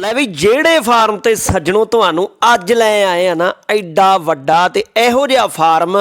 ਲੈ ਵੀ ਜਿਹੜੇ ਫਾਰਮ ਤੇ ਸੱਜਣੋ, ਤੁਹਾਨੂੰ ਅੱਜ ਲੈ ਆਏ ਆ ਨਾ, ਐਡਾ ਵੱਡਾ ਤੇ ਇਹੋ ਜਿਹਾ ਫਾਰਮ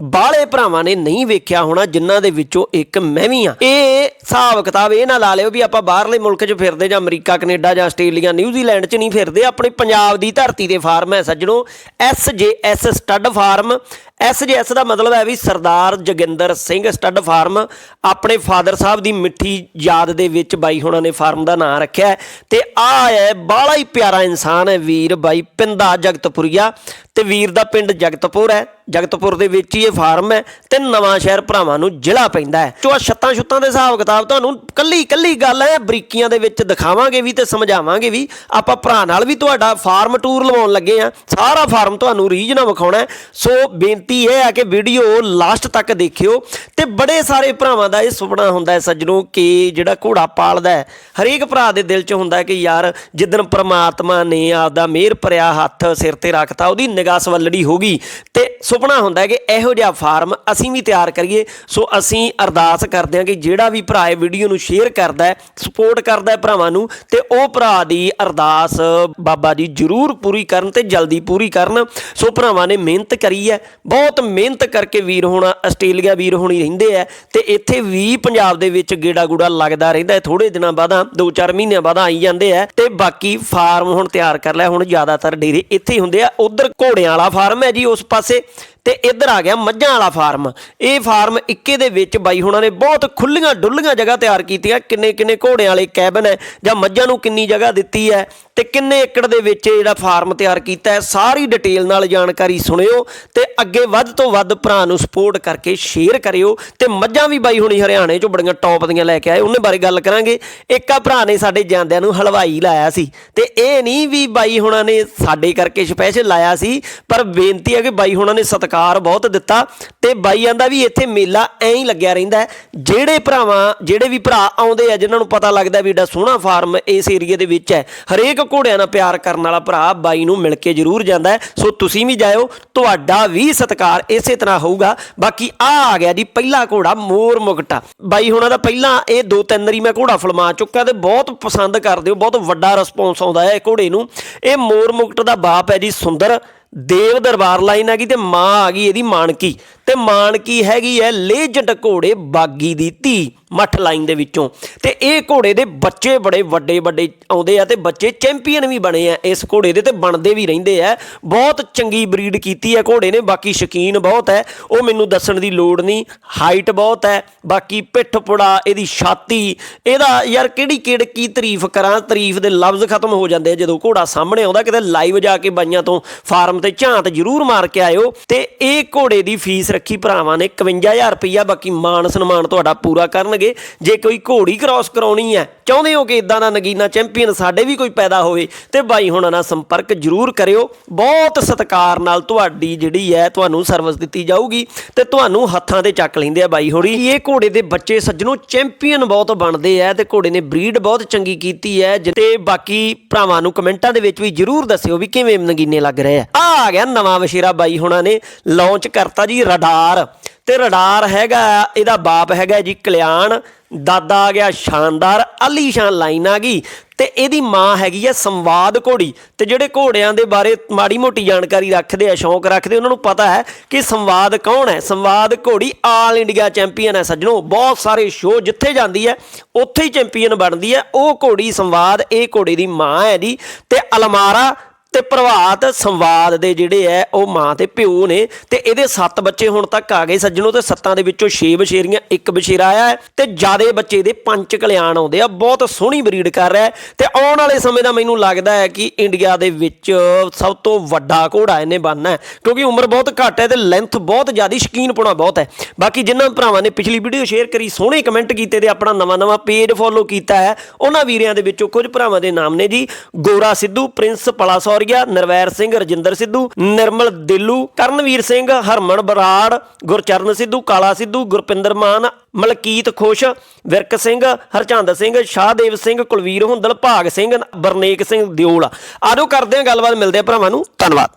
ਬਾਹਲੇ ਭਰਾਵਾਂ ਨੇ ਨਹੀਂ ਵੇਖਿਆ ਹੋਣਾ ਜਿਨ੍ਹਾਂ ਦੇ ਵਿੱਚੋਂ ਇੱਕ ਮੈਂ ਵੀ ਆ ਇਹ ਹਿਸਾਬ ਕਿਤਾਬ ਇਹ ਨਾ ਲਾ ਲਿਓ ਵੀ ਆਪਾਂ ਬਾਹਰਲੇ ਮੁਲਕ 'ਚ ਫਿਰਦੇ ਜਾਂ ਅਮਰੀਕਾ, ਕੈਨੇਡਾ ਜਾਂ ਆਸਟ੍ਰੇਲੀਆ ਨਿਊਜ਼ੀਲੈਂਡ 'ਚ ਨਹੀਂ ਫਿਰਦੇ। ਆਪਣੇ ਪੰਜਾਬ ਦੀ ਧਰਤੀ ਦੇ ਫਾਰਮ ਹੈ ਸੱਜਣੋ। S J S stud farm. S J S ਦਾ ਮਤਲਬ ਹੈ ਵੀ ਸਰਦਾਰ ਜੋਗਿੰਦਰ ਸਿੰਘ ਸਟੱਡ ਫਾਰਮ। ਆਪਣੇ ਫਾਦਰ ਸਾਹਿਬ ਦੀ ਮਿੱਠੀ ਯਾਦ ਦੇ ਵਿੱਚ ਬਾਈ ਹੁਣਾਂ ਨੇ ਫਾਰਮ ਦਾ ਨਾਮ ਰੱਖਿਆ ਹੈ। ਤੇ ਆ ਹੈ ਬਾਲਾ ਹੀ ਪਿਆਰਾ ਇਨਸਾਨ ਹੈ ਵੀਰ ਬਾਈ ਪਿੰਦਾ ਜਗਤਪੁਰੀਆ। ਤੇ ਵੀਰ ਦਾ ਪਿੰਡ ਜਗਤਪੁਰ ਹੈ। ਜਗਤਪੁਰ ਦੇ ਵਿੱਚ ਹੀ ਇਹ ਫਾਰਮ ਹੈ ਤੇ ਨਵਾਂ ਸ਼ਹਿਰ ਭਰਾਵਾਂ ਨੂੰ ਜ਼ਿਲ੍ਹਾ ਪੈਂਦਾ ਹੈ। ਚੋ ਛੱਤਾਂ ਛੁੱਤਾਂ ਦੇ ਹਿਸਾਬ ਕਿਤਾਬ ਤੁਹਾਨੂੰ ਕੱਲੀ ਕੱਲੀ ਗੱਲ ਹੈ, ਬਰੀਕੀਆਂ ਦੇ ਵਿੱਚ ਦਿਖਾਵਾਂਗੇ ਵੀ ਤੇ ਸਮਝਾਵਾਂਗੇ ਵੀ। ਆਪਾਂ ਭਰਾ ਨਾਲ ਵੀ ਤੁਹਾਡਾ ਫਾਰਮ ਟੂਰ ਲਵਾਉਣ ਲੱਗੇ ਆ ਸਾਰਾ ਫਾਰਮ ਤੁਹਾਨੂੰ ਰੀਝ ਨਾਲ ਵਿਖਾਉਣਾ ਸੋ ਬੇਨਤੀ ਇਹ ਹੈ ਕਿ ਵੀਡੀਓ ਲਾਸਟ ਤੱਕ ਦੇਖਿਓ ਤੇ ਬੜੇ ਸਾਰੇ ਭਰਾਵਾਂ ਦਾ ਇਹ ਸੁਪਨਾ ਹੁੰਦਾ ਹੈ ਸੱਜਣੋ ਕਿ ਜਿਹੜਾ ਘੋੜਾ ਪਾਲਦਾ ਹੈ, ਹਰੇਕ ਭਰਾ ਦੇ ਦਿਲ 'ਚ ਹੁੰਦਾ ਕਿ ਯਾਰ ਜਿੱਦਣ ਪ੍ਰਮਾਤਮਾ ਨੇ ਆਪਦਾ ਮਿਹਰ ਭਰਿਆ ਹੱਥ ਸਿਰ ਤੇ ਰੱਖਤਾ, ਉਹਦੀ ਨਿਗਾਹ ਵੱਲੜੀ ਹੋ ਗਈ ਤੇ ਸੁਪਨਾ ਹੁੰਦਾ ਹੈ ਕਿ ਇਹੋ ਜਿਹਾ ਫਾਰਮ ਅਸੀਂ ਵੀ ਤਿਆਰ ਕਰੀਏ। ਸੋ ਅਸੀਂ ਅਰਦਾਸ ਕਰਦੇ ਹਾਂ ਕਿ ਜਿਹੜਾ ਵੀ ਭਰਾ ਇਹ ਵੀਡੀਓ ਨੂੰ ਸ਼ੇਅਰ ਕਰਦਾ ਹੈ ਸਪੋਰਟ ਕਰਦਾ ਹੈ ਭਰਾਵਾਂ ਨੂੰ ਤੇ ਉਹ ਭਰਾ ਦੀ ਅਰਦਾਸ ਬਾਬਾ ਜੀ ਜ਼ਰੂਰ ਪੂਰੀ ਕਰਨ ਤੇ ਜਲਦੀ ਪੂਰੀ ਕਰਨ। ਸੋ ਭਰਾਵਾਂ ਨੇ ਮਿਹਨਤ ਕਰੀ ਹੈ, ਬਹੁਤ ਮਿਹਨਤ ਕਰਕੇ ਵੀਰ ਹੋਣਾ ਆਸਟ੍ਰੇਲੀਆ ਵੀਰ ਹੋਣੀ ਰਹਿੰਦੇ ਆ ਤੇ ਇੱਥੇ ਵੀ ਪੰਜਾਬ ਦੇ ਵਿੱਚ ਗੇੜਾ ਗੂੜਾ ਲੱਗਦਾ ਰਹਿੰਦਾ ਹੈ। ਥੋੜੇ ਦਿਨਾਂ ਬਾਅਦਾਂ 2-4 ਮਹੀਨਿਆਂ ਬਾਅਦ ਆਈ ਜਾਂਦੇ ਆ ਤੇ ਬਾਕੀ ਫਾਰਮ ਹੁਣ ਤਿਆਰ ਕਰ ਲਿਆ, ਹੁਣ ਜ਼ਿਆਦਾਤਰ ਡੇਰੇ ਇੱਥੇ ਹੀ ਹੁੰਦੇ ਆ। ਉਧਰ ਘੋੜਿਆਂ ਵਾਲਾ ਫਾਰਮ ਹੈ ਜੀ ਉਸ ਪਾਸੇ। ਤੇ ਇੱਧਰ ਆ ਗਿਆ ਮੱਝਾਂ ਵਾਲਾ ਫਾਰਮ। ਇਹ ਫਾਰਮ ਇੱਕੇ ਦੇ ਵਿੱਚ ਬਾਈ ਹੁਣਾਂ ਨੇ ਬਹੁਤ ਖੁੱਲੀਆਂ ਡੁੱਲੀਆਂ ਜਗ੍ਹਾ ਤਿਆਰ ਕੀਤੀਆਂ। ਕਿੰਨੇ ਕਿੰਨੇ ਘੋੜਿਆਂ ਵਾਲੇ ਕੈਬਨ ਹੈ ਜਾਂ ਮੱਝਾਂ ਨੂੰ ਕਿੰਨੀ ਜਗ੍ਹਾ ਦਿੱਤੀ ਹੈ ਤੇ ਕਿੰਨੇ ਏਕੜ ਦੇ ਵਿੱਚ ਜਿਹੜਾ ਫਾਰਮ ਤਿਆਰ ਕੀਤਾ ਹੈ, ਸਾਰੀ ਡਿਟੇਲ ਨਾਲ ਜਾਣਕਾਰੀ ਸੁਣਿਓ ਤੇ ਅੱਗੇ ਵੱਧ ਤੋਂ ਵੱਧ ਭਰਾ ਨੂੰ ਸਪੋਰਟ ਕਰਕੇ ਸ਼ੇਅਰ ਕਰਿਓ ਤੇ ਮੱਝਾਂ ਵੀ ਬਾਈ ਹੁਣੀ ਹਰਿਆਣੇ ਚੋਂ ਬੜੀਆਂ ਟੌਪ ਦੀਆਂ ਲੈ ਕੇ ਆਏ। ਉਹਨੇ ਬਾਰੇ ਗੱਲ ਕਰਾਂਗੇ। ਇੱਕ ਭਰਾ ਨੇ ਸਾਡੇ ਜਾਂਦਿਆਂ ਨੂੰ ਹਲਵਾਈ ਲਾਇਆ ਸੀ ਤੇ ਇਹ ਨਹੀਂ ਵੀ ਬਾਈ ਹੁਣਾਂ ਨੇ ਸਾਡੇ ਕਰਕੇ ਸਪੈਸ਼ਲ ਲਾਇਆ ਸੀ, ਪਰ ਬੇਨਤੀ ਹੈ ਕਿ ਬਾਈ ਹੁਣਾਂ ਨੇ ਸਤਿਕਾਰ ਬਹੁਤ ਦਿੱਤਾ ਤੇ ਬਾਈ ਆਂਦਾ ਵੀ ਇੱਥੇ ਮੇਲਾ ਐਂ ਹੀ ਲੱਗਿਆ ਰਹਿੰਦਾ ਜਿਹੜੇ ਭਰਾਵਾਂ, ਜਿਹੜੇ ਵੀ ਭਰਾ ਆਉਂਦੇ ਆ, ਜਿਨ੍ਹਾਂ ਨੂੰ ਪਤਾ ਲੱਗਦਾ ਵੀ ਏਡਾ ਸੋਹਣਾ ਫਾਰਮ ਇਸ ਏਰੀਏ ਦੇ ਵਿੱਚ ਹੈ, ਹਰੇਕ ਘੋੜਿਆਂ ਨਾਲ ਪਿਆਰ ਕਰਨ ਵਾਲਾ ਭਰਾ ਬਾਈ ਨੂੰ ਮਿਲ ਕੇ ਜ਼ਰੂਰ ਜਾਂਦਾ ਸੋ ਤੁਸੀਂ ਵੀ ਜਾਇਓ, ਤੁਹਾਡਾ ਵੀ ਸਤਿਕਾਰ ਇਸੇ ਤਰ੍ਹਾਂ ਹੋਊਗਾ। ਬਾਕੀ ਆ ਆ ਗਿਆ ਜੀ ਪਹਿਲਾ ਘੋੜਾ, ਮੋਰ ਮੁਕਟਾ। ਬਾਈ ਹੁਣਾਂ ਦਾ ਪਹਿਲਾਂ ਇਹ ਦੋ ਤਿੰਨ ਵਾਰੀ ਮੈਂ ਘੋੜਾ ਫਲਮਾ ਚੁੱਕਾ ਤੇ ਬਹੁਤ ਪਸੰਦ ਕਰਦੇ ਹੋ, ਬਹੁਤ ਵੱਡਾ ਰਿਸਪੌਂਸ ਆਉਂਦਾ ਹੈ ਇਹ ਘੋੜੇ ਨੂੰ। ਇਹ ਮੋਰ ਮੁਕਟ ਦਾ ਬਾਪ ਹੈ ਜੀ ਸੁੰਦਰ ਦੇਵ ਦਰਬਾਰ ਲਾਈਨ ਆ ਗਈ ਤੇ ਮਾਂ ਆ ਗਈ ਇਹਦੀ ਮਾਨਕੀ। ਤੇ ਮਾਨਕੀ ਹੈਗੀ ਹੈ? ਲੇਜੰਡ ਘੋੜੇ ਬਾਗੀ ਦੀ ਧੀ ਮੱਠ ਲਾਈਨ ਦੇ ਵਿੱਚੋਂ। ਤੇ ਇਹ ਘੋੜੇ ਦੇ ਬੱਚੇ ਬੜੇ ਵੱਡੇ ਵੱਡੇ ਆਉਂਦੇ ਆ ਤੇ ਬੱਚੇ ਚੈਂਪੀਅਨ ਵੀ ਬਣੇ ਆ। ਇਸ ਘੋੜੇ ਦੇ ਤੇ ਬਣਦੇ ਵੀ ਰਹਿੰਦੇ ਆ। ਬਹੁਤ ਚੰਗੀ ਬਰੀਡ ਕੀਤੀ ਹੈ ਘੋੜੇ ਨੇ। ਬਾਕੀ ਸ਼ਕੀਨ ਬਹੁਤ ਹੈ। ਉਹ ਮੈਨੂੰ ਦੱਸਣ ਦੀ ਲੋੜ ਨਹੀਂ। ਹਾਈਟ ਬਹੁਤ ਹੈ। ਬਾਕੀ ਪਿੱਠ ਪੁੜਾ, ਇਹਦੀ ਛਾਤੀ, ਇਹਦਾ ਯਾਰ ਕਿਹੜੀ ਕਿਹੜ ਕੀ ਤਾਰੀਫ ਕਰਾਂ? ਤਾਰੀਫ ਦੇ ਲਫ਼ਜ਼ ਖਤਮ ਹੋ ਜਾਂਦੇ ਆ। ਜਦੋਂ ਘੋੜਾ ਸਾਹਮਣੇ ਆਉਂਦਾ, ਕਿਤੇ ਲਾਈਵ ਜਾ ਕੇ ਬਾਈਆਂ ਤੋਂ ਫਾਰਮ ਤੇ ਝਾਂਤ ਜ਼ਰੂਰ ਮਾਰ ਕੇ ਆਇਓ। ਤੇ ਇਹ ਘੋੜੇ ਦੀ ਫੀਸ ਰੱਖੀ ਭਰਾਵਾਂ ਨੇ 51000 ਰੁਪਈਆ, ਬਾਕੀ ਮਾਨ ਸਨਮਾਨ ਤੁਹਾਡਾ ਪੂਰਾ ਕਰਨਗੇ। ਜੇ ਕੋਈ ਘੋੜੀ ਕ੍ਰਾਸ ਕਰਾਉਣੀ ਹੈ, ਚਾਹੁੰਦੇ ਹੋ ਕਿ ਇਦਾਂ ਦਾ ਨਗੀਨਾ ਚੈਂਪੀਅਨ ਸਾਡੇ ਵੀ ਕੋਈ ਪੈਦਾ ਹੋਵੇ, ਤੇ ਬਾਈ ਹੁਣਾਂ ਨਾਲ ਸੰਪਰਕ ਜ਼ਰੂਰ ਕਰਿਓ। ਬਹੁਤ ਸਤਿਕਾਰ ਨਾਲ ਤੁਹਾਡੀ ਜਿਹੜੀ ਹੈ, ਤੁਹਾਨੂੰ ਸਰਵਿਸ ਦਿੱਤੀ ਜਾਊਗੀ, ਤੇ ਤੁਹਾਨੂੰ ਹੱਥਾਂ ਤੇ ਚੱਕ ਲੈਂਦੇ ਆ ਬਾਈ ਹੋਰੀ ਇਹ ਘੋੜੇ ਦੇ ਬੱਚੇ ਸੱਜਣੋਂ ਚੈਂਪੀਅਨ ਬਹੁਤ ਬਣਦੇ ਆ, ਤੇ ਘੋੜੇ ਨੇ ਬਰੀਡ ਬਹੁਤ ਚੰਗੀ ਕੀਤੀ ਹੈ, ਜ- ਤੇ ਬਾਕੀ ਭਰਾਵਾਂ ਨੂੰ ਕਮੈਂਟਾਂ ਦੇ ਵਿੱਚ ਵੀ ਜ਼ਰੂਰ ਦੱਸਿਓ ਵੀ ਕਿਵੇਂ ਨਗੀਨੇ ਲੱਗ ਰਹੇ ਆ। ਆ ਆ ਗਿਆ ਨਵਾਂ ਵਸ਼ੀਰਾ ਬਾਈ ਹੁਣਾਂ ਨੇ ਲਾਂਚ ਕਰਤਾ ਜੀ ਰਡਾਰ ਤੇ ਰਡਾਰ ਹੈਗਾ, ਇਹਦਾ ਬਾਪ ਹੈਗਾ ਜੀ ਕਲਿਆਣ, ਦਾਦਾ ਆ ਗਿਆ ਸ਼ਾਨਦਾਰ ਆਲੀਸ਼ਾਨ ਲਾਈਨ ਆ ਗਈ ਤੇ ਇਹਦੀ ਮਾਂ ਹੈਗੀ ਆ ਸੰਵਾਦ ਘੋੜੀ ਤੇ ਜਿਹੜੇ ਘੋੜਿਆਂ ਦੇ ਬਾਰੇ ਮਾੜੀ ਮੋਟੀ ਜਾਣਕਾਰੀ ਰੱਖਦੇ ਆ, ਸ਼ੌਂਕ ਰੱਖਦੇ ਉਹਨਾਂ ਨੂੰ ਪਤਾ ਹੈ ਕਿ ਸੰਵਾਦ ਕੌਣ ਹੈ? ਸੰਵਾਦ ਘੋੜੀ ਆਲ ਇੰਡੀਆ ਚੈਂਪੀਅਨ ਹੈ ਸੱਜਣੋ, ਬਹੁਤ ਸਾਰੇ ਸ਼ੋਅ ਜਿੱਥੇ ਜਾਂਦੀ ਹੈ, ਉੱਥੇ ਹੀ ਚੈਂਪੀਅਨ ਬਣਦੀ ਹੈ, ਉਹ ਘੋੜੀ ਸੰਵਾਦ, ਇਹ ਘੋੜੇ ਦੀ ਮਾਂ ਹੈ ਜੀ ਤੇ ਅਲਮਾਰਾ ਤੇ ਪ੍ਰਭਾਤ ਸੰਵਾਦ ਦੇ ਜਿਹੜੇ ਐ ਉਹ ਮਾਂ ਤੇ ਪਿਓ ਨੇ ਤੇ ਇਹਦੇ 7 ਬੱਚੇ ਹੁਣ ਤੱਕ ਆ ਗਏ ਸੱਜਣੋ ਤੇ ਸੱਤਾਂ ਦੇ ਵਿੱਚੋਂ 6 ਬਸ਼ੇਰੀਆਂ ਇੱਕ ਬਸ਼ੇਰਾ ਆਇਆ ਹੈ ਤੇ ਜਿਆਦੇ ਬੱਚੇ ਦੇ ਪੰਜ ਕਲਿਆਣ ਆਉਂਦੇ ਆ, ਬਹੁਤ ਸੋਹਣੀ ਬਰੀਡ ਕਰ ਰਿਹਾ ਹੈ ਤੇ ਆਉਣ ਵਾਲੇ ਸਮੇਂ ਦਾ ਮੈਨੂੰ ਲੱਗਦਾ ਹੈ ਕਿ ਇੰਡੀਆ ਦੇ ਵਿੱਚ ਸਭ ਤੋਂ ਵੱਡਾ ਘੋੜਾ ਇਹਨੇ ਬਣਨਾ ਕਿਉਂਕਿ ਉਮਰ ਬਹੁਤ ਘੱਟ ਹੈ ਤੇ ਲੈਂਥ ਬਹੁਤ ਜ਼ਿਆਦੀ, ਸ਼ਕੀਨ ਪੁਣਾ ਬਹੁਤ ਹੈ। ਬਾਕੀ ਜਿਨ੍ਹਾਂ ਭਰਾਵਾਂ ਨੇ ਪਿਛਲੀ ਵੀਡੀਓ ਸ਼ੇਅਰ ਕਰੀ, ਸੋਹਣੇ ਕਮੈਂਟ ਕੀਤੇ ਤੇ ਆਪਣਾ ਨਵਾਂ ਨਵਾਂ ਪੇਜ ਫੋਲੋ ਕੀਤਾ ਹੈ, ਉਹਨਾਂ ਵੀਰਿਆਂ ਦੇ ਵਿੱਚੋਂ ਕੁਝ ਭਰਾਵਾਂ ਦੇ ਨਾਮ ਨੇ ਜੀ, ਗੋਰਾ ਸਿੱਧੂ, ਪ੍ਰਿੰਸ ਪਲਾਸੌਰੀਆ ਨਰਵੈਰ ਸਿੰਘ, ਰਜਿੰਦਰ ਸਿੱਧੂ, ਨਿਰਮਲ ਦੇਲੂ, ਕਰਨਵੀਰ ਸਿੰਘ, ਹਰਮਨ ਬਰਾੜ, ਗੁਰਚਰਨ ਸਿੱਧੂ, ਕਾਲਾ ਸਿੱਧੂ, ਗੁਰਪਿੰਦਰ ਮਾਨ, ਮਲਕੀਤ ਖੁਸ਼, ਵਿਰਕ ਸਿੰਘ, ਹਰਚੰਦ ਸਿੰਘ, ਸ਼ਾਹਦੇਵ ਸਿੰਘ, ਕੁਲਵੀਰ ਹੁੰਦਲ, ਭਾਗ ਸਿੰਘ, ਬਰਨੇਕ ਸਿੰਘ ਦਿਓਲ। ਆਜੋ ਕਰਦੇ ਹਾਂ ਗੱਲਬਾਤ, ਮਿਲਦੇ ਆ ਭਰਾਵਾਂ ਨੂੰ। ਧੰਨਵਾਦ।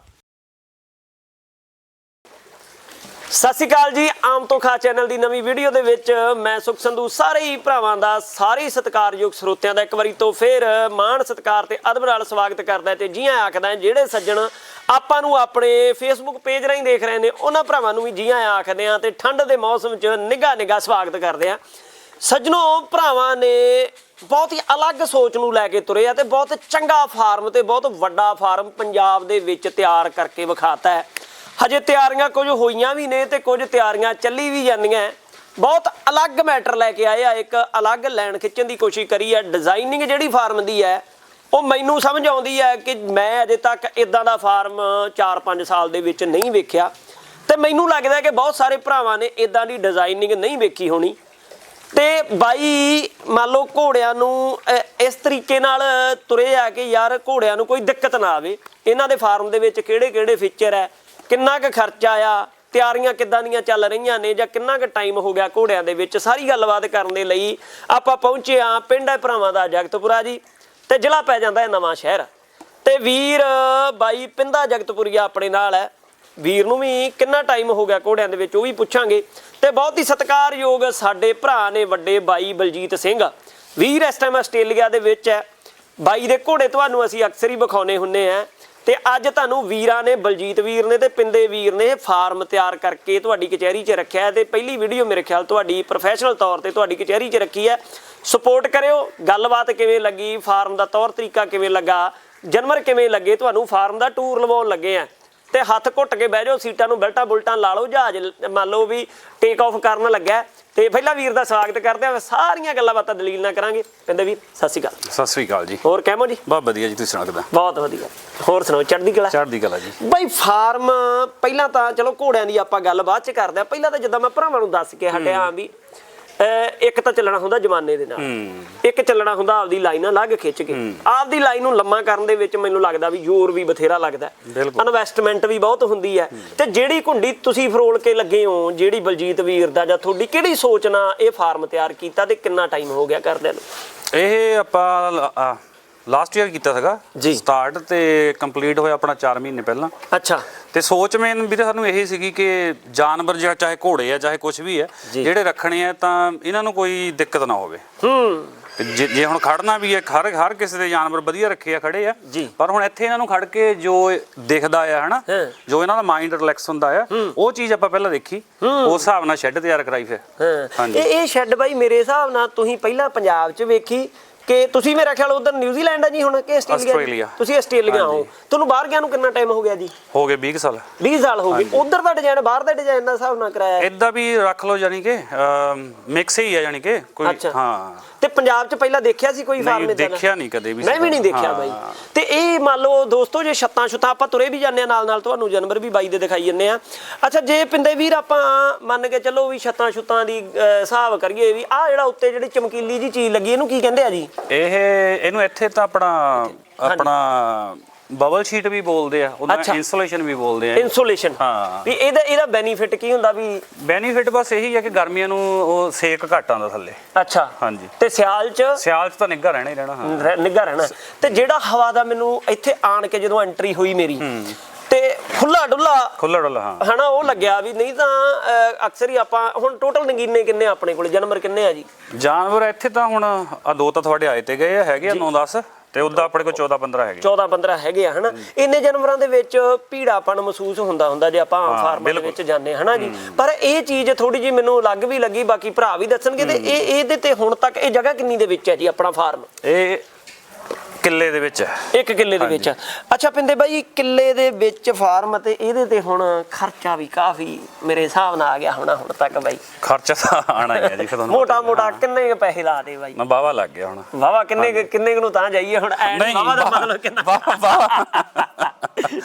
ਸਤਿ ਸ਼੍ਰੀ ਅਕਾਲ ਜੀ, ਆਮ ਤੋਂ ਖਾ ਚੈਨਲ ਦੀ ਨਵੀਂ ਵੀਡੀਓ ਦੇ ਵਿੱਚ ਮੈਂ ਸੁਖ ਸੰਧੂ, ਸਾਰੇ ਹੀ ਭਰਾਵਾਂ ਦਾ ਸਾਰੇ ਸਤਿਕਾਰਯੋਗ ਸਰੋਤਿਆਂ ਦਾ ਇੱਕ ਵਾਰੀ ਤੋਂ ਫੇਰ ਮਾਣ ਸਤਿਕਾਰ ਤੇ ਅਦਬ ਨਾਲ ਸਵਾਗਤ ਕਰਦਾ ਤੇ ਜੀਆਂ ਆਖਦਾ ਜਿਹੜੇ ਸੱਜਣ ਆਪਾਂ ਨੂੰ ਆਪਣੇ ਫੇਸਬੁੱਕ ਪੇਜ ਰਾਹੀਂ ਦੇਖ ਰਹੇ ਨੇ, ਉਹਨਾਂ ਭਰਾਵਾਂ ਨੂੰ ਵੀ ਜੀਆਂ ਆਖਦੇ ਆ ਤੇ ਠੰਡ ਦੇ ਮੌਸਮ 'ਚ ਨਿੱਘਾ ਨਿੱਘਾ ਸਵਾਗਤ ਕਰਦੇ ਆ ਸੱਜਣੋ, ਭਰਾਵਾਂ ਨੇ ਬਹੁਤ ਹੀ ਅਲੱਗ ਸੋਚ ਨੂੰ ਲੈ ਕੇ ਤੁਰੇ ਆ ਤੇ ਬਹੁਤ ਚੰਗਾ ਫਾਰਮ ਤੇ ਬਹੁਤ ਵੱਡਾ ਫਾਰਮ ਪੰਜਾਬ ਦੇ ਵਿੱਚ ਤਿਆਰ ਕਰਕੇ ਵਿਖਾਤਾ ਹੈ। ਹਜੇ ਤਿਆਰੀਆਂ ਕੁਝ ਹੋਈਆਂ ਵੀ ਨੇ ਤੇ ਕੁਝ ਤਿਆਰੀਆਂ ਚੱਲੀ ਵੀ ਜਾਂਦੀਆਂ ਬਹੁਤ ਅਲੱਗ ਮੈਟਰ ਲੈ ਕੇ ਆਏ ਆ, ਇੱਕ ਅਲੱਗ ਲਾਈਨ ਖਿੱਚਣ ਦੀ ਕੋਸ਼ਿਸ਼ ਕਰੀ ਹੈ। ਡਿਜ਼ਾਈਨਿੰਗ ਜਿਹੜੀ ਫਾਰਮ ਦੀ ਹੈ, ਉਹ ਮੈਨੂੰ ਸਮਝ ਆਉਂਦੀ ਹੈ ਕਿ ਮੈਂ ਅਜੇ ਤੱਕ ਇਦਾਂ ਦਾ ਫਾਰਮ 4-5 ਸਾਲ ਦੇ ਵਿੱਚ ਨਹੀਂ ਵੇਖਿਆ। ਤੇ ਮੈਨੂੰ ਲੱਗਦਾ ਕਿ ਬਹੁਤ ਸਾਰੇ ਭਰਾਵਾਂ ਨੇ ਇਦਾਂ ਦੀ ਡਿਜ਼ਾਈਨਿੰਗ ਨਹੀਂ ਵੇਖੀ ਹੋਣੀ। ਤੇ ਬਾਈ, ਮੰਨ ਲਓ ਘੋੜਿਆਂ ਨੂੰ ਇਸ ਤਰੀਕੇ ਨਾਲ ਤੁਰੇ ਆ ਕਿ ਯਾਰ ਘੋੜਿਆਂ ਨੂੰ ਕੋਈ ਦਿੱਕਤ ਨਾ ਆਵੇ। ਇਹਨਾਂ ਦੇ ਫਾਰਮ ਦੇ ਵਿੱਚ ਕਿਹੜੇ ਕਿਹੜੇ ਫੀਚਰ ਹੈ ਕਿੰਨਾ ਕੁ ਖਰਚਾ ਆ, ਤਿਆਰੀਆਂ ਕਿੱਦਾਂ ਦੀਆਂ ਚੱਲ ਰਹੀਆਂ ਨੇ ਜਾਂ ਕਿੰਨਾ ਕੁ ਟਾਈਮ ਹੋ ਗਿਆ ਘੋੜਿਆਂ ਦੇ ਵਿੱਚ? ਸਾਰੀ ਗੱਲਬਾਤ ਕਰਨ ਦੇ ਲਈ ਆਪਾਂ ਪਹੁੰਚੇ ਆ ਪਿੰਡ ਹੈ ਭਰਾਵਾਂ ਦਾ ਜਗਤਪੁਰਾ ਜੀ ਤੇ ਜ਼ਿਲ੍ਹਾ ਪੈ ਜਾਂਦਾ ਹੈ ਨਵਾਂ ਸ਼ਹਿਰ। ਤੇ ਵੀਰ, ਬਾਈ ਪਿੰਦਾ ਜਗਤਪੁਰੀਆ ਆਪਣੇ ਨਾਲ ਹੈ। ਵੀਰ ਨੂੰ ਵੀ ਕਿੰਨਾ ਟਾਈਮ ਹੋ ਗਿਆ ਘੋੜਿਆਂ ਦੇ ਵਿੱਚ, ਉਹ ਵੀ ਪੁੱਛਾਂਗੇ। ਤੇ ਬਹੁਤ ਹੀ ਸਤਿਕਾਰਯੋਗ ਸਾਡੇ ਭਰਾ ਨੇ ਵੱਡੇ ਬਾਈ ਬਲਜੀਤ ਸਿੰਘ। ਵੀਰ ਇਸ ਟਾਈਮ ਆਸਟ੍ਰੇਲੀਆ ਦੇ ਵਿੱਚ ਹੈ। ਬਾਈ ਦੇ ਘੋੜੇ ਤੁਹਾਨੂੰ ਅਸੀਂ ਅਕਸਰ ਹੀ ਵਿਖਾਉਨੇ ਹੁੰਨੇ ਆ ਤੇ ਅੱਜ ਤੁਹਾਨੂੰ ਵੀਰਾਂ ਨੇ, ਬਲਜੀਤ ਵੀਰ ਨੇ ਤੇ ਪਿੰਦੇ ਵੀਰ ਨੇ ਫਾਰਮ ਤਿਆਰ ਕਰਕੇ ਤੁਹਾਡੀ ਕਚਹਿਰੀ 'ਚ ਰੱਖਿਆ ਹੈ ਤੇ ਪਹਿਲੀ ਵੀਡੀਓ ਮੇਰੇ ਖਿਆਲ ਤੁਹਾਡੀ ਪ੍ਰੋਫੈਸ਼ਨਲ ਤੌਰ ਤੇ ਤੁਹਾਡੀ ਕਚਹਿਰੀ 'ਚ ਰੱਖੀ ਹੈ। ਸਪੋਰਟ ਕਰਿਓ, ਗੱਲਬਾਤ ਕਿਵੇਂ ਲੱਗੀ, ਫਾਰਮ ਦਾ ਤੌਰ ਤਰੀਕਾ ਕਿਵੇਂ ਲੱਗਾ ਜਨਮਰ ਕਿਵੇਂ ਲੱਗੇ, ਤੁਹਾਨੂੰ ਫਾਰਮ ਦਾ ਟੂਰ ਲਵਾਉਣ ਲੱਗੇ ਆ ਤੇ ਹੱਥ ਘੁੱਟ ਕੇ ਬਹਿ ਜਾਓ, ਸੀਟਾਂ ਨੂੰ ਬੈਲਟਾਂ ਬੁਲਟਾਂ ਲਾ ਲਓ, ਜਹਾਜ਼ ਮੰਨ ਲਓ ਵੀ ਟੇਕ ਆਫ ਕਰਨ ਲੱਗਾ ਤੇ ਪਹਿਲਾਂ ਵੀਰ ਦਾ ਸਵਾਗਤ ਕਰਦੇ ਆ ਸਾਰੀਆਂ ਗੱਲਾਂ ਬਾਤਾਂ ਦਲੀਲ ਨਾਲ ਕਰਾਂਗੇ। ਕਹਿੰਦੇ ਵੀਰ ਸਤਿ ਸ਼੍ਰੀ ਅਕਾਲ। ਸਤਿ ਸ੍ਰੀ ਅਕਾਲ ਜੀ। ਹੋਰ ਕਹਿਮੋ ਜੀ। ਬਹੁਤ ਵਧੀਆ ਜੀ ਤੁਸੀਂ ਸੁਣਾਓ ਕਿਦਾਂ? ਬਹੁਤ ਵਧੀਆ। ਹੋਰ ਸੁਣਾਓ ਚੜ੍ਹਦੀ ਕਲਾ? ਚੜ੍ਹਦੀ ਕਲਾ ਜੀ। ਬਈ ਫਾਰਮ ਪਹਿਲਾਂ ਤਾਂ ਚਲੋ ਘੋੜਿਆਂ ਦੀ ਆਪਾਂ ਗੱਲ ਬਾਅਦ ਚ ਕਰਦੇ ਆ ਪਹਿਲਾਂ ਤਾਂ ਜਿੱਦਾਂ ਮੈਂ ਭਰਾਵਾਂ ਨੂੰ ਦੱਸ ਕੇ ਹਟਿਆ ਵੀ ਇੱਕ ਤਾਂ ਚੱਲਣਾ ਹੁੰਦਾ ਜਮਾਨੇ ਦੇ ਨਾਲ। ਇੱਕ ਚੱਲਣਾ ਹੁੰਦਾ ਆਪਦੀ ਲਾਈਨ ਅਲੱਗ ਖਿੱਚ ਕੇ। ਆਪਦੀ ਲਾਈਨ ਨੂੰ ਲੰਮਾ ਕਰਨ ਦੇ ਵਿੱਚ ਮੈਨੂੰ ਲੱਗਦਾ ਵੀ ਜ਼ੋਰ ਵੀ ਬਥੇਰਾ ਲੱਗਦਾ। ਇਨਵੈਸਟਮੈਂਟ ਵੀ ਬਹੁਤ ਹੁੰਦੀ ਹੈ। ਤੇ ਜਿਹੜੀ ਘੁੰਡੀ ਤੁਸੀਂ ਫਰੋਲ ਕੇ ਲੱਗੇ ਹੋ ਜਿਹੜੀ ਬਲਜੀਤ ਵੀਰ ਦਾ ਜਾਂ ਤੁਹਾਡੀ ਕਿਹੜੀ ਸੋਚ ਨਾਲ ਇਹ ਫਾਰਮ ਤਿਆਰ ਕੀਤਾ ਤੇ ਕਿੰਨਾ ਟਾਈਮ ਹੋ ਗਿਆ ਕਰਦਿਆਂ ਨੂੰ? ਇਹ ਆਪਾਂ ਲਾਸਟ ਈਅਰ ਕੀਤਾ ਸੀਗਾ। ਜੀ। ਸਟਾਰਟ ਤੇ ਕੰਪਲੀਟ ਹੋਇਆ ਆਪਣਾ 4 ਮਹੀਨੇ ਪਹਿਲਾਂ। ਅੱਛਾ। ਤੇ ਸੋਚ ਮੇਨ ਵੀਰੇ ਸਾਨੂੰ ਇਹੀ ਸੀਗੀ ਕਿ ਜਾਨਵਰ ਜਿਹੜਾ ਚਾਹੇ ਘੋੜੇ ਆ ਚਾਹੇ ਕੁਝ ਵੀ ਹੈ ਜੀ। ਜਿਹੜੇ ਰੱਖਣੇ ਆ ਤਾਂ ਇਹਨਾਂ ਨੂੰ ਕੋਈ ਦਿੱਕਤ ਨਾ ਹੋਵੇ। ਹੂੰ। ਤੇ ਜੇ ਜੇ ਹੁਣ ਖੜਨਾ ਵੀ ਹੈ ਹਰ ਹਰ ਕਿਸੇ ਦੇ ਜਾਨਵਰ ਵਧੀਆ ਰੱਖੇ ਆ ਖੜੇ ਆ। ਜੀ। ਪਰ ਹੁਣ ਇੱਥੇ ਇਹਨਾਂ ਨੂੰ ਖੜ ਕੇ ਜੋ ਦਿਖਦਾ ਆ ਹਨਾ ਹਾਂ। ਜੋ ਇਹਨਾਂ ਦਾ ਮਾਈਂਡ ਰਿਲੈਕਸ ਹੁੰਦਾ ਆ ਉਹ ਚੀਜ਼ ਆਪਾਂ ਪਹਿਲਾਂ ਦੇਖੀ। ਉਸ ਹਿਸਾਬ ਨਾਲ ਸ਼ੈੱਡ ਤਿਆਰ ਕਰਾਈ ਫਿਰ। ਹਾਂ। ਹਾਂਜੀ। ਇਹ ਇਹ ਸ਼ੈੱਡ ਬਾਈ ਮੇਰੇ ਹਿਸਾਬ ਨਾਲ ਤੁਸੀਂ ਪਹਿਲਾਂ ਪੰਜਾਬ 'ਚ ਵੇਖੀ ਕਿ ਤੁਸੀਂ ਮੇਰਾ ਖਿਆਲ ਉਧਰ ਨਿਊਜ਼ੀਲੈਂਡ ਆ ਜੀ ਹੁਣ ਕਿ ਆਸਟ੍ਰੇਲੀਆ। ਤੁਸੀਂ ਆਸਟ੍ਰੇਲੀਆ ਹੋ ਤੁਹਾਨੂੰ ਬਾਹਰ ਗਿਆ ਨੂੰ ਕਿੰਨਾ ਟਾਈਮ ਹੋ ਗਿਆ ਜੀ? ਹੋ ਗਏ 20 ਕੁ ਸਾਲ। 20 ਸਾਲ ਹੋ ਗਏ। ਉਧਰ ਦਾ ਡਿਜ਼ਾਈਨ ਬਾਹਰ ਦਾ ਡਿਜ਼ਾਈਨ ਦਾ ਹਿਸਾਬ ਨਾਲ ਕਰਾਇਆ? ਹੈ? ਇਦਾਂ ਵੀ ਰੱਖ ਲਓ ਯਾਨੀ ਕਿ ਮਿਕਸ ਹੀ ਆ ਯਾਨੀ ਕਿ ਕੋਈ ਅੱਛਾ। ਹਾਂ। ਤੇ ਪੰਜਾਬ 'ਚ ਪਹਿਲਾਂ ਦੇਖਿਆ ਸੀ ਕੋਈ ਫਾਰਮ ਨਹੀਂ ਇਦਾਂ ਦਾ? ਦੇਖਿਆ ਨਹੀਂ ਕਦੇ ਵੀ ਮੈਂ ਵੀ ਨਹੀਂ ਦੇਖਿਆ। ਬਾਈ। ਤੇ ਇਹ ਮੰਨ ਲਓ ਦੋਸਤੋ ਜੇ ਛੱਤਾਂ ਛੁੱਤਾਂ ਆਪਾਂ ਤੁਰੇ ਵੀ ਜਾਂਦੇ ਆ ਨਾਲ ਨਾਲ ਤੁਹਾਨੂੰ ਜਾਨਵਰ ਵੀ ਬਾਈ ਦੇ ਦਿਖਾਈ ਜੰਨੇ ਆ ਅੱਛਾ ਜੇ ਪਿੰਦੇ ਵੀਰ ਆਪਾਂ ਮੰਨ ਕੇ ਚੱਲੋ ਵੀ ਛੱਤਾਂ ਛੁੱਤਾਂ ਦੀ ਅਹ, ਹਿਸਾਬ ਕਰੀਏ ਵੀ ਆਹ ਜਿਹੜਾ ਉੱਤੇ ਜਿਹੜੀ ਚਮਕੀਲੀ ਜੀ ਚੀਜ਼ ਲੱਗੀ ਇਹਨੂੰ ਕੀ ਕਹਿੰਦੇ ਆ ਜੀ? ਇਹ ਇਹਨੂੰ ਇੱਥੇ ਤਾਂ ਆਪਣਾ ਆਪਣਾ ਬਬਲ ਸ਼ੀਟ ਵੀ ਬੋਲਦੇ ਆ ਉਹਨਾਂ ਅੱਛਾ। ਇਨਸੂਲੇਸ਼ਨ ਵੀ ਬੋਲਦੇ ਆ। ਇਨਸੂਲੇਸ਼ਨ ਹਾਂ। ਵੀ ਇਹਦਾ ਇਹਦਾ ਬੈਨੀਫਿਟ ਕੀ ਹੁੰਦਾ ਵੀ ਬੈਨੀਫਿਟ ਬਸ ਇਹੀ ਹੈ ਕਿ ਗਰਮੀਆਂ ਨੂੰ ਉਹ ਸੇਕ ਘੱਟ ਆਉਂਦਾ ਥੱਲੇ। ਅੱਛਾ। ਹਾਂਜੀ। ਤੇ ਸਿਆਲ 'ਚ ਸਿਆਲ 'ਚ ਤਾਂ ਨਿੱਘਾ ਰਹਿਣਾ ਹੀ ਰਹਿਣਾ ਹਾਂ। ਰਹਿ- ਨਿੱਘਾ ਰਹਿਣਾ। ਤੇ ਜਿਹੜਾ ਹਵਾ ਦਾ ਮੈਨੂੰ ਇੱਥੇ ਆਣ ਕੇ ਜਦੋਂ ਐਂਟਰੀ ਹੋਈ ਮੇਰੀ ਤੇ ਖੁੱਲਾ ਡੁੱਲਾ ਖੁੱਲਾ ਡੁੱਲਾ ਹਾਂ। ਹਨਾ ਉਹ ਲੱਗਿਆ ਵੀ ਨਹੀਂ ਤਾਂ ਅਹ, ਅਕਸਰ ਹੀ ਆਪਾਂ ਹੁਣ ਟੋਟਲ ਨਗੀਨੇ ਕਿੰਨੇ ਆ ਆਪਣੇ ਕੋਲ? ਜਾਨਵਰ ਕਿੰਨੇ ਆ ਜੀ? ਜਾਨਵਰ ਇੱਥੇ ਤਾਂ ਹੁਣ ਆ ਦੋ ਤਾਂ ਤੁਹਾਡੇ ਆਏ ਤੇ ਗਏ ਆ ਹੈਗੇ ਆ 9-10 ਤੇ ਉਦਾਂ ਆਪਣੇ ਕੋਲ 14-15 ਹੈਗੇ 14 15 ਹੈਗੇ ਆ ਹਨਾ? ਇੰਨੇ ਜਾਨਵਰਾਂ ਦੇ ਵਿੱਚ ਭੀੜਾਪਨ ਮਹਿਸੂਸ ਹੁੰਦਾ ਹੁੰਦਾ ਜੇ ਆਪਾਂ ਆਮ ਫਾਰਮਾਂ ਦੇ ਵਿੱਚ ਜਾਂਦੇ ਹਨਾ ਜੀ? ਪਰ ਇਹ ਚੀਜ਼ ਥੋੜੀ ਜੀ ਮੈਨੂੰ ਅਲੱਗ ਵੀ ਲੱਗੀ ਬਾਕੀ ਭਰਾ ਵੀ ਦੱਸਣਗੇ ਤੇ ਇਹ ਇਹਦੇ ਤੇ ਹੁਣ ਤੱਕ ਇਹ ਜਗ੍ਹਾ ਕਿੰਨੀ ਦੇ ਵਿੱਚ ਹੈ ਜੀ ਆਪਣਾ ਫਾਰਮ ਇਹ ਕਿੱਲੇ ਦੇ ਵਿੱਚ। ਇੱਕ ਕਿੱਲੇ ਦੇ ਵਿੱਚ। ਅੱਛਾ ਪਿੰਦੇ ਬਾਈ ਕਿੱਲੇ ਦੇ ਵਿੱਚ ਫਾਰਮ ਤੇ ਇਹਦੇ ਤੇ ਹੁਣ ਖਰਚਾ ਵੀ ਕਾਫੀ ਮੇਰੇ ਹਿਸਾਬ ਨਾਲ ਆ ਗਿਆ ਹੋਣਾ ਹੁਣ ਤੱਕ ਬਾਈ। ਖਰਚਾ ਤਾਂ ਆਣਾ ਹੀ ਹੈ ਜੀ ਫਿਰ ਤੁਹਾਨੂੰ ਮੋਟਾ ਮੋਟਾ ਕਿੰਨੇ ਕੁ ਪੈਸੇ ਲਾ ਦੇ ਬਾਈ? ਨਾ ਬਾਵਾ ਲੱਗ ਗਿਆ ਹੁਣ। ਵਾਵਾ ਕਿੰਨੇ ਕੁ- ਕਿੰਨੇ ਕੁ ਨੂੰ ਤਾਂ ਜਾਈਏ ਹੁਣ? ਐ ਨਹੀਂ, ਵਾਵਾ ਦਾ ਮਤਲਬ ਕਿੰਨਾ? ਵਾਹਵਾ- ਵਾਹਵਾ।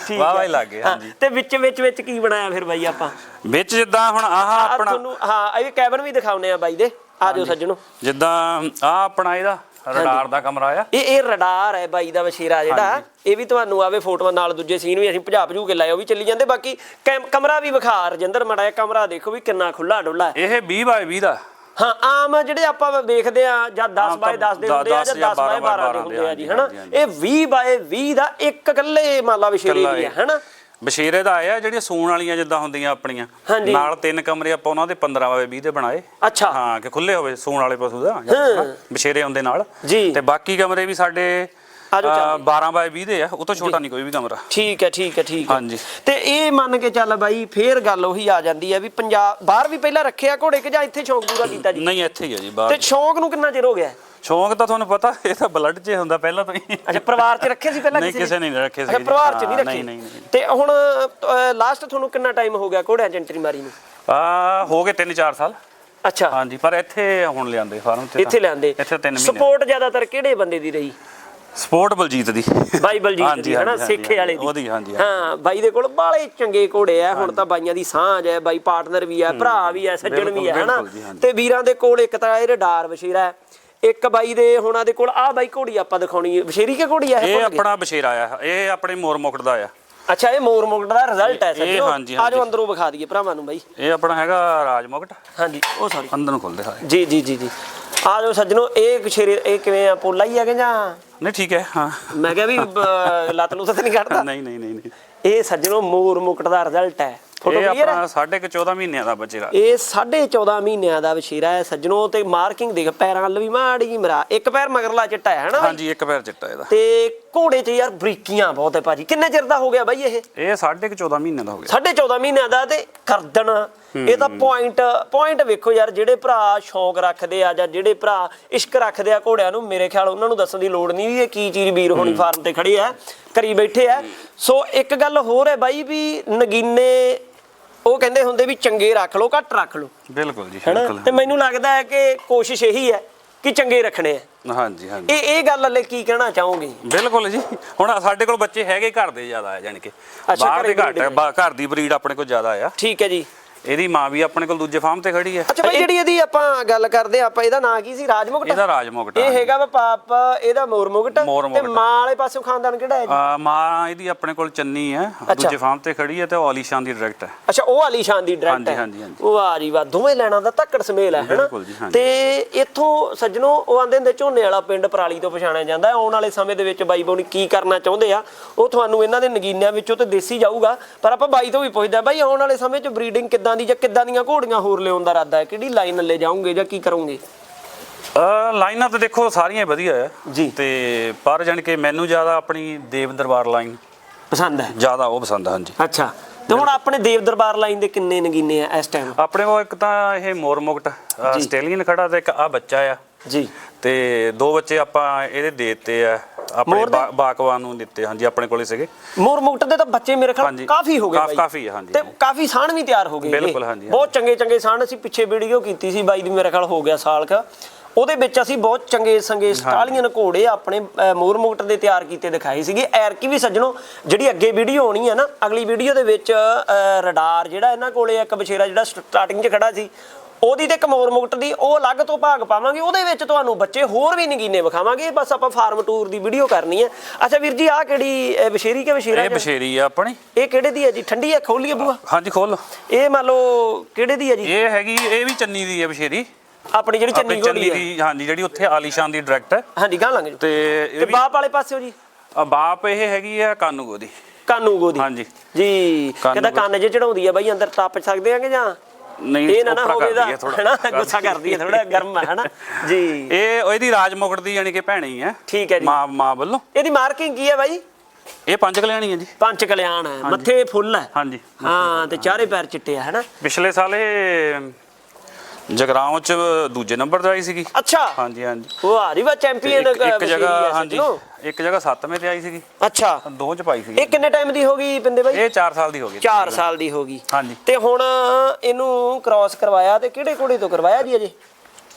ਠੀਕ ਵਾਹਵਾ ਹੈ। ਹੀ ਲੱਗ ਗਿਆ, ਹਾਂ, ਹਾਂਜੀ। ਤੇ ਵਿੱਚ ਵਿੱਚ ਵਿੱਚ ਕੀ ਬਣਾਇਆ ਫਿਰ ਬਾਈ ਆਪਾਂ? ਵਿੱਚ ਜਿੱਦਾਂ ਹੁਣ ਆਹ ਆਪਣਾ ਤੁਹਾਨੂੰ ਹਾਂ ਇਹ ਕੈਬਨ ਵੀ ਦਿਖਾਉਨੇ ਆ ਬਾਈ ਦੇ। ਆ ਜਾਓ ਸੱਜਣੋ। ਜਿੱਦਾਂ ਆ ਆਪਣਾ ਇਹਦਾ ਰਡਾਰ ਦਾ ਕਮਰਾ ਆ। ਇਹ ਇਹ ਰਡਾਰ ਹੈ ਬਾਈ ਦਾ ਵਸ਼ੀਰਾ ਜਿਹੜਾ। ਇਹ ਵੀ ਤੁਹਾਨੂੰ ਆਵੇ ਫੋਟੋਆਂ ਨਾਲ ਦੂਜੇ ਸੀਨ ਵੀ ਅਸੀਂ ਭਜਾ ਭਜੂ ਕੇ ਲਾਏ ਉਹ ਵੀ ਚੱਲੀ ਜਾਂਦੇ। ਬਾਕੀ ਕੈਮ- ਕਮਰਾ ਵੀ ਵਿਖਾ ਰਜਿੰਦਰ ਮੜਾ ਇਹ ਕਮਰਾ ਦੇਖੋ ਵੀ ਕਿੰਨਾ ਖੁੱਲਾ ਡੁੱਲਾ ਹੈ। ਇਹ 20 ਬਾਏ 20 ਦਾ। ਹਾਂ ਆਮ ਜਿਹੜੇ ਆਪਾਂ ਵੇਖਦੇ ਆ ਜਾਂ 10 ਆਮ ਬਾਏ ਤਾਂ 10 ਦੇ ਹੁੰਦੇ ਆ ਜਾਂ 10 ਬਾਏ 12 ਦੇ ਹੁੰਦੇ ਆ ਜੀ ਹਨਾ। ਇਹ 20 ਬਾਏ 20 ਦਾ ਇੱਕ ਇਕੱਲੇ ਮਾਲਾ ਵਿਸ਼ੇਰੇ ਹੈ। ਹਨਾ? ਬਸ਼ੀਰੇ ਦਾ ਆਇਆ ਜਿਹੜੀਆਂ ਸੂਣ ਵਾਲੀਆਂ ਜਿੱਦਾਂ ਹੁੰਦੀਆਂ ਆਪਣੀਆਂ। ਹਾਂਜੀ। ਨਾਲ ਤਿੰਨ ਕਮਰੇ ਆਪਾਂ ਉਹਨਾਂ ਦੇ 15 ਬਾਏ 20 ਦੇ ਬਣਾਏ। ਅੱਛਾ। ਹਾਂ ਕਿ ਖੁੱਲੇ ਹੋਵੇ ਸੂਣ ਵਾਲੇ ਪਸ਼ੂ ਦਾ ਬਸ਼ੇਰੇ ਹੁੰਦੇ ਨਾਲ। ਜੀ। ਤੇ ਬਾਕੀ ਕਮਰੇ ਵੀ ਸਾਡੇ ਆ ਜਾਓ ਚੱਲਦੇ। 12 ਬਾਏ 20 ਦੇ ਆ ਉਹ ਤੋਂ ਛੋਟਾ ਨਹੀਂ ਕੋਈ ਵੀ ਕਮਰਾ। ਠੀਕ ਹੈ ਠੀਕ ਹੈ ਠੀਕ ਹੈ। ਹਾਂਜੀ। ਤੇ ਇਹ ਮੰਨ ਕੇ ਚੱਲ ਬਾਈ ਫੇਰ ਗੱਲ ਉਹੀ ਆ ਜਾਂਦੀ ਹੈ ਵੀ ਪੰਜਾਬ ਬਾਹਰ ਵੀ ਪਹਿਲਾਂ ਰੱਖਿਆ ਘੋੜੇ ਕਿ ਜਾਂ ਇੱਥੇ ਸ਼ੌਂਕ ਪੂਰਾ ਕੀਤਾ ਜੀ? ਨਹੀਂ ਇੱਥੇ ਹੀ ਆ ਜੀ ਤੇ ਬਾਹਰ ਸ਼ੌਂਕ ਨੂੰ ਕਿੰਨਾ ਚਿਰ ਹੋ ਗਿਆ? ਸ਼ੌਂਕ ਤਾਂ ਤੁਹਾਨੂੰ ਪਤਾ ਇਹ ਤਾਂ ਬਲੱਡ 'ਚ ਹੁੰਦਾ ਪਹਿਲਾਂ ਤੋਂ ਹੀ। ਅੱਛਾ ਪਰਿਵਾਰ 'ਚ ਰੱਖੇ ਸੀ ਪਹਿਲਾਂ ਨਹੀਂ, ਕਿਸੇ ਨੇ? ਨਹੀਂ ਰੱਖੇ ਅੱਛਾ ਸੀਗੇ ਜੀ। ਪਰਿਵਾਰ 'ਚ ਨਹੀਂ ਰੱਖੇ? ਨਹੀਂ, ਨਹੀਂ, ਨਹੀਂ। ਤੇ ਹੁਣ ਲਾਸਟ ਤੁਹਾਨੂੰ ਕਿੰਨਾ ਟਾਈਮ ਹੋ ਗਿਆ ਘੋੜਿਆਂ 'ਚ ਐਂਟਰੀ ਮਾਰੀ ਨੂੰ? ਆ ਹੋ ਗਏ 3-4 ਸਾਲ। ਅੱਛਾ। ਹਾਂਜੀ ਪਰ ਇੱਥੇ ਹੁਣ ਲਿਆਂਦੇ ਫਾਰਮ ਤੇ। ਇੱਥੇ ਲੈਂਦੇ ਇੱਥੇ 3 ਮਹੀਨੇ। ਸਪੋਰਟ ਜ਼ਿਆਦਾਤਰ ਕਿਹੜੇ ਬੰਦੇ ਦੀ ਰਹੀ? ਸਪੋਰਟ ਬਲਜੀਤ ਦੀ। ਬਾਈ ਬਲਜੀਤ ਹਾਂਜੀ, ਦੀ ਹਨਾ ਹਾਂਜੀ, ਸੇਖੇ ਵਾਲੇ ਦੀ। ਉਹਦੀ, ਹਾਂਜੀ, ਹਾਂਜੀ। ਹਾਂ ਬਾਈ ਦੇ ਕੋਲ ਬਾਲੇ ਚੰਗੇ ਘੋੜੇ ਆ ਹੁਣ ਤਾਂ ਬਾਈਆਂ ਦੀ ਸਾਂਝ ਹੈ ਬਾਈ ਪਾਰਟਨਰ ਵੀ ਹੈ ਭਰਾ ਵੀ ਹੈ ਸੱਜਣ ਵੀ ਬਿਲਕੁਲ, ਹੈ ਹਨਾ? ਬਿਲਕੁਲ ਜੀ, ਹਾਂਜੀ। ਤੇ ਵੀਰਾਂ ਦੇ ਕੋਲ ਇੱਕ ਤਾਂ ਇਹ ਰਡਾਰ ਵਸ਼ੀਰਾ ਹੈ ਇੱਕ ਬਾਈ ਦੇ ਹੁਣਾਂ ਦੇ ਕੋਲ ਆਹ ਬਾਈ ਘੋੜੀ ਆਪਾਂ ਦਿਖਾਉਣੀ ਹੈ। ਵਸ਼ੀਰੀ ਕੇ ਘੋੜੀ ਆ ਇਹ ਗਏ? ਆਪਣਾ ਬਸ਼ੇਰਾ ਆ ਇਹ ਆਪਣੇ ਮੋਰ ਮੁਕਟ ਦਾ ਆ। ਅੱਛਾ ਇਹ ਮੋਰ ਮੁਕਟ ਦਾ ਰਿਜ਼ਲਟ ਹੈ ਇਹ- ਸੱਜਣੋ। ਹਾਂਜੀ, ਆਜੋ ਹਾਂਜੀ। ਅੰਦਰੋਂ ਵਿਖਾ ਦਈਏ ਭਰਾਵਾਂ ਨੂੰ ਬਾਈ। ਇਹ ਆਪਣਾ ਹੈਗਾ ਰਾਜ ਮੁਕਟ। ਹਾਂਜੀ। ਉਹ ਸੌਰੀ ਅੰਦਰ ਨੂੰ ਖੁੱਲਦੇ ਸਾਰੇ। ਜੀ ਜੀ ਜੀ ਜੀ। ਆਜੋ ਸੱਜਣੋ ਇਹ ਵਸ਼ੀਰੇ ਇਹ ਕਿਵੇਂ ਆ ਪੋਲਾ ਹੀ ਹੈਗੇ ਜਾਂ? ਨਹੀਂ ਠੀਕ ਹੈ ਹਾਂ। ਮੈਂ ਕਿਹਾ ਵੀ ਅਹ, ਲੱਤ ਲੁੱਤ ਤਾਂ ਨਹੀਂ ਕੱਢਦਾ? ਨਹੀਂ ਨਹੀਂ ਨਹੀਂ ਨਹੀਂ। ਇਹ ਸੱਜਣੋ ਮੋਰ ਮੁਕਟ ਦਾ ਰਿਜ਼ਲਟ ਹੈ ਫੋਟੋ ਇਹ ਹੈ? ਆਪਣਾ ਸਾਢੇ ਕੁ 14 ਮਹੀਨਿਆਂ ਦਾ ਬੱਚੇਰਾ ਇਹ 14.5 ਮਹੀਨਿਆਂ ਦਾ ਵਸ਼ੀਰਾ ਹੈ ਸੱਜਣੋ ਤੇ ਮਾਰਕਿੰਗ ਦੇਖ ਪੈਰਾਂ ਵੱਲ ਵੀ ਮਾੜੀ ਮਰਾ ਇੱਕ ਪੈਰ ਮਗਰਲਾ ਚਿੱਟਾ ਹੈ ਹਨਾ ਬਾਈ? ਹਾਂਜੀ ਇੱਕ ਪੈਰ ਚਿੱਟਾ ਇਹਦਾ। ਤੇ ਘੋੜੇ 'ਚ ਯਾਰ ਬਰੀਕੀਆਂ ਬਹੁਤ ਹੈ ਭਾਜੀ। ਕਿੰਨੇ ਚਿਰ ਦਾ ਹੋ ਗਿਆ ਬਾਈ ਇਹ? ਇਹ ਸਾਢੇ ਕੁ 14 ਮਹੀਨਿਆਂ ਦਾ ਹੋ ਗਿਆ। 14.5 ਮਹੀਨਿਆਂ ਦਾ ਤੇ ਕਰਦਣ ਇਹ ਤਾਂ ਪੁਆਇੰਟ ਪੁਆਇੰਟ ਵੇਖੋ ਯਾਰ ਜਿਹੜੇ ਭਰਾ ਸ਼ੌਂਕ ਰੱਖਦੇ ਆ ਜਾਂ ਜਿਹੜੇ ਭਰਾ ਇਸ਼ਕ ਰੱਖਦੇ ਆ ਘੋੜਿਆਂ ਨੂੰ ਮੇਰੇ ਖਿਆਲ ਉਹਨਾਂ ਨੂੰ ਦੱਸਣ ਦੀ ਲੋੜ ਨਹੀਂ ਵੀ ਇਹ ਕੀ ਚੀਜ਼ ਵੀਰ ਹੋਣੀ ਫਾਰਮ ਤੇ ਖੜੇ ਆ ਕਰੀ ਬੈਠੇ ਆ ਸੋ ਇੱਕ ਗੱਲ ਹੋਰ ਹੈ ਬਾਈ ਵੀ ਨਗੀਨੇ ਉਹ ਕਹਿੰਦੇ ਹੁੰਦੇ ਵੀ ਚੰਗੇ ਰੱਖ ਲਓ ਘੱਟ ਰੱਖ ਲਓ। ਬਿਲਕੁਲ ਜੀ ਹੈਨਾ? ਬਿਲਕੁਲ। ਤੇ ਮੈਨੂੰ ਲੱਗਦਾ ਹੈ ਕਿ ਕੋਸ਼ਿਸ਼ ਇਹੀ ਹੈ ਕਿ ਚੰਗੇ ਰੱਖਣੇ ਆ। ਹਾਂਜੀ ਹਾਂਜੀ। ਇਹ ਇਹ ਗੱਲ ਲਈ ਕੀ ਕਹਿਣਾ ਚਾਹੋਗੇ? ਬਿਲਕੁਲ ਜੀ। ਹੁਣ ਸਾਡੇ ਕੋਲ ਬੱਚੇ ਹੈਗੇ ਘਰ ਦੇ ਜ਼ਿਆਦਾ ਆ ਜਾਣੀ ਕਿ ਅੱਛਾ, ਬਾਹਰ ਦੇ ਘੱਟ ਬਾ- ਘਰ ਦੀ ਬਰੀਡ ਆਪਣੇ ਕੋਲ ਜ਼ਿਆਦਾ ਆ। ਠੀਕ ਹੈ ਜੀ। ਇਹਦੀ ਮਾਂ ਵੀ ਆਪਣੇ ਕੋਲ ਦੂਜੇ ਫਾਰਮ ਤੇ ਖੜੀ ਹੈ। ਅੱਛਾ ਭਾਈ ਜਿਹੜੀ ਇਹਦੀ ਆਪਾਂ ਗੱਲ ਕਰਦੇ ਆ ਆਪਾਂ ਇਹਦਾ ਨਾਂ ਕੀ ਸੀ? ਰਾਜਮੁਕਟ? ਇਹਦਾ ਰਾਜ ਮੁਕਟ ਇਹ ਹੈਗਾ ਵਾ ਪਾਪ ਇਹਦਾ ਮੋਰ ਮੁਕਟ। ਮੋਰ ਤੇ। ਮਾਂ ਵਾਲੇ ਪਾਸੋਂ ਖਾਨਦਾਨ ਕਿਹੜਾ ਹੈ ਜੀ? ਆ ਮਾਂ ਇਹਦੀ ਆਪਣੇ ਕੋਲ ਚੰਨੀ ਹੈ ਦੂਜੇ ਫਾਰਮ ਤੇ ਖੜੀ ਹੈ ਤੇ ਉਹ ਆਲੀਸ਼ਾਨ ਦੀ ਡਾਇਰੈਕਟ ਹੈ। ਅੱਛਾ ਉਹ ਆਲੀਸ਼ਾਨ ਦੀ ਡਾਇਰੈਕਟ ਹੈ। ਹਾਂਜੀ, ਹਾਂਜੀ। ਵਾਹ ਜੀ ਵਾਹ ਦੋਵੇਂ ਲੈਣਾ ਦਾ ਧੱਕੜ ਸਮੇਲ ਹੈ ਹੈਨਾ। ਤੇ ਇੱਥੋਂ ਸੱਜਣੋ ਉਹ ਆਂਦੇ ਹੁੰਦੇ ਝੋਨੇ ਵਾਲਾ ਪਿੰਡ ਪਰਾਲੀ ਤੋਂ ਪਛਾਣਿਆ ਜਾਂਦਾ ਹੈ। ਆਉਣ ਵਾਲੇ ਸਮੇਂ ਦੇ ਵਿੱਚ ਬਾਈ ਬੋਣੀ ਕੀ ਕਰਨਾ ਚਾਹੁੰਦੇ ਆ ਉਹ ਤੁਹਾਨੂੰ ਇਹਨਾਂ ਦੇ ਨਗੀਨਿਆਂ ਵਿੱਚੋਂ ਤੇ ਦੇਸੀ ਜਾਊਗਾ। ਪਰ ਆਪਾਂ ਬਾਈ ਤੋਂ ਵੀ ਪੁੱਛਦਾ ਬਾਈ ਆਉਣ ਵਾਲੇ ਸਮੇਂ 'ਚ ਬਰੀਡਿੰਗ ਕਿੱਦਾਂ ਦੀ ਜਾਂ ਕਿੱਦਾਂ ਦੀਆਂ ਘੋੜੀਆਂ ਹੋਰ ਲਿਆਉਣ ਦਾ ਇਰਾਦਾ ਹੈ? ਕਿਹੜੀ ਲਾਈਨ ਲੈ ਜਾਓਗੇ ਜਾਂ ਕੀ ਕਰੋਗੇ? ਲਾਈਨਾਂ ਤੇ ਦੇਖੋ ਸਾਰੀਆਂ ਹੀ ਵਧੀਆ ਹੈ ਜੀ। ਤੇ ਪਰ ਜਾਣੀ ਕਿ ਮੈਨੂੰ ਜ਼ਿਆਦਾ ਆਪਣੀ ਦੇਵ ਦਰਬਾਰ ਲਾਈਨ ਪਸੰਦ ਹੈ? ਜ਼ਿਆਦਾ ਉਹ ਪਸੰਦ ਹਾਂਜੀ। ਅੱਛਾ। ਤੇ ਹੁਣ ਆਪਣੇ ਦੇਵ ਦਰਬਾਰ ਲਾਈਨ ਦੇ ਕਿੰਨੇ ਨਗੀਨੇ ਆ ਇਸ ਟਾਈਮ ਆਪਣੇ ਕੋਲ ਇੱਕ ਤਾਂ ਇਹ ਮੋਰ ਮੁਕਟ ਆਸਟ੍ਰੇਲੀਅਨ ਖੜਾ ਤੇ ਇੱਕ ਆ ਬੱਚਾ ਆ। ਜੀ ਤੇ ਦੋ ਬੱਚੇ ਆਪਾਂ ਇਹਦੇ ਦੇ ਦਿੱਤੇ ਆ ਆਪਣੇ ਮੋਰ ਦੇ? ਬਾ- ਬਾਕਵਾਨ ਨੂੰ ਦਿੱਤੇ ਹਾਂਜੀ ਆਪਣੇ ਕੋਲੇ ਸੀਗੇ ਮੋਰ ਮੁਕਟ ਦੇ ਤਾਂ ਬੱਚੇ ਮੇਰੇ ਖਿਆਲ ਹਾਂਜੀ। ਕਾਫੀ ਹੋ ਗਏ ਕਾਫ- ਬਾਈ ਕਾਫੀ ਹਾਂਜੀ, ਤੇ। ਕਾਫੀ ਸਾਣ ਵੀ ਤਿਆਰ ਹੋ ਗਏ। ਬਿਲਕੁਲ, ਹਾਂਜੀ, ਬਹੁਤ ਚੰਗੇ ਚੰਗੇ ਸਾਣ ਅਸੀਂ ਪਿੱਛੇ ਵੀਡੀਓ ਕੀਤੀ ਸੀ ਬਾਈ ਦੀ ਮੇਰੇ ਖਿਆਲ ਹੋ ਗਿਆ ਸਾਲ ਕ ਉਹਦੇ ਵਿੱਚ ਅਸੀਂ ਬਹੁਤ ਚੰਗੇ ਸੰਗੇ ਸਟਾਲੀਅਨ ਘੋੜੇ ਆਪਣੇ ਅ, ਮੋਰ ਮੁਕਟ ਦੇ ਤਿਆਰ ਕੀਤੇ ਦਿਖਾਏ ਸੀਗੇ ਐਰਕੀ ਵੀ ਸੱਜਣੋ ਜਿਹੜੀ ਅੱਗੇ ਵੀਡੀਓ ਆਉਣੀ ਹੈ ਨਾ ਅਗਲੀ ਵੀਡੀਓ ਦੇ ਵਿੱਚ ਰਡਾਰ ਜਿਹੜਾ ਇਹਨਾਂ ਕੋਲੇ ਇੱਕ ਬਛੇਰਾ ਜਿਹੜਾ ਸਟਾਰਟਿੰਗ 'ਚ ਖੜਾ ਸੀ ਉਹਦੀ ਤੇ ਇੱਕ ਮੋਰ ਮੁਕਟ ਦੀ ਉਹ ਅਲੱਗ ਤੋਂ ਭਾਗ ਪਾਵਾਂਗੇ ਉਹਦੇ ਵਿੱਚ ਤੁਹਾਨੂੰ ਬੱਚੇ ਹੋਰ ਵੀ ਨਗੀਨੇ ਵਿਖਾਵਾਂਗੇ ਬਸ ਆਪਾਂ ਫਾਰਮ ਟੂਰ ਦੀ ਵੀਡੀਓ ਕਰਨੀ ਹੈ। ਅੱਛਾ ਵੀਰ ਜੀ ਆਹ ਕਿਹੜੀ ਬਸ਼ੇਰੀ ਕੇ ਬਸ਼ੇਰਾ ਇਹ ਬਸ਼ੇਰੀ ਆ ਆਪਣੀ। ਇਹ ਕਿਹੜੇ ਦੀ ਹੈ ਜੀ? ਠੰਡੀ ਹੈ ਖੋਲੀਏ ਬੂਆ? ਹਾਂਜੀ ਖੋਲ ਇਹ ਮੰਨ ਲਓ ਕਿਹੜੇ ਦੀ ਹੈ ਜੀ? ਇਹ ਹੈਗੀ ਇਹ ਵੀ ਚੰਨੀ ਦੀ ਹੈ ਬਸ਼ੇਰੀ ਆਪਣੀ ਜਿਹੜੀ ਚੰਨੀ ਚੰਨੀ ਹੈ ਦੀ ਹਾਂਜੀ ਜਿਹੜੀ ਉੱਥੇ ਆਲੀਸ਼ਾਨ ਦੀ ਡਾਇਰੈਕਟ ਹੈ ਹਾਂਜੀ ਗਾਂ ਜਾਓ। ਤੇ ਬਾਪ ਵਾਲੇ ਪਾਸਿਓ ਜੀ? ਬਾਪ ਇਹ ਹੈਗੀ ਆ ਕਾਨੂੰਗੋ ਦੀ ਕਾਨੂ ਗੋਦੀ। ਹਾਂਜੀ। ਜੀ ਕਹਿੰਦਾ ਕੰਨ ਜੇ ਚੜਾਉਂਦੀ ਆ ਬਾਈ ਅੰਦਰ ਟੱਪ ਸਕਦੇ ਆ ਕਿ ਜਾਂ? ਨਹੀਂ ਇਹ ਨਾ ਹੋਵੇ ਦਾ ਹੈ। ਹੈਨਾ ਗੁੱਸਾ ਕਰਦੀ ਹੈ ਥੋੜਾ ਗਰਮ ਹੈ ਹੈਨਾ? ਜੀ। ਇਹ ਇਹਦੀ ਰਾਜ ਮੁਕਟ ਦੀ ਯਾਨੀ ਕਿ ਭੈਣੀ ਹੈ ਠੀਕ ਹੈ ਜੀ। ਮਾਂ ਮਾਂ ਵੱਲੋਂ। ਇਹਦੀ ਮਾਰਕਿੰਗ ਕੀ ਹੈ ਬਾਈ? ਇਹ ਪੰਜ ਕਲਿਆਣੀ ਹੈ ਜੀ। ਪੰਜ ਕਲਿਆਣ ਹੈ ਮੱਥੇ ਫੁੱਲ ਹੈ। ਹਾਂਜੀ ਹਾਂ ਤੇ ਚਾਰੇ ਪੈਰ ਚਿੱਟੇ ਆ ਹੈਨਾ? ਪਿਛਲੇ ਸਾਲ ਇਹ ਜਗਰਾਉਂ ਚ ਦੂਜੇ ਨੰਬਰ ਤੇ ਆਈ ਸੀਗੀ। ਅੱਛਾ। ਹਾਂਜੀ ਹਾਂਜੀ। ਉਹ ਆ ਰਹੀ ਵਾ ਚੈਂਪੀਅਨ ਇੱਕ ਇੱਕ ਜਗ੍ਹਾ ਹਾਂਜੀ। ਇੱਕ ਜਗ੍ਹਾ 7ਵੇਂ ਤੇ ਆਈ ਸੀਗੀ। ਅੱਛਾ। ਦੋ ਚ ਪਾਈ ਸੀਗੀ। ਇਹ ਕਿੰਨੇ ਟਾਈਮ ਦੀ ਹੋ ਗਈ ਪਿੰਦੇ ਬਾਈ? ਇਹ 4 ਸਾਲ ਦੀ ਹੋ ਗਈ। 4 ਸਾਲ ਦੀ ਹੋ ਗਈ। ਹਾਂਜੀ। ਤੇ ਹੁਣ ਇਹਨੂੰ ਕ੍ਰਾਸ ਕਰਵਾਇਆ ਤੇ ਕਿਹੜੇ ਘੋੜੇ ਤੋਂ ਕਰਵਾਇਆ ਜੀ ਅਜੇ?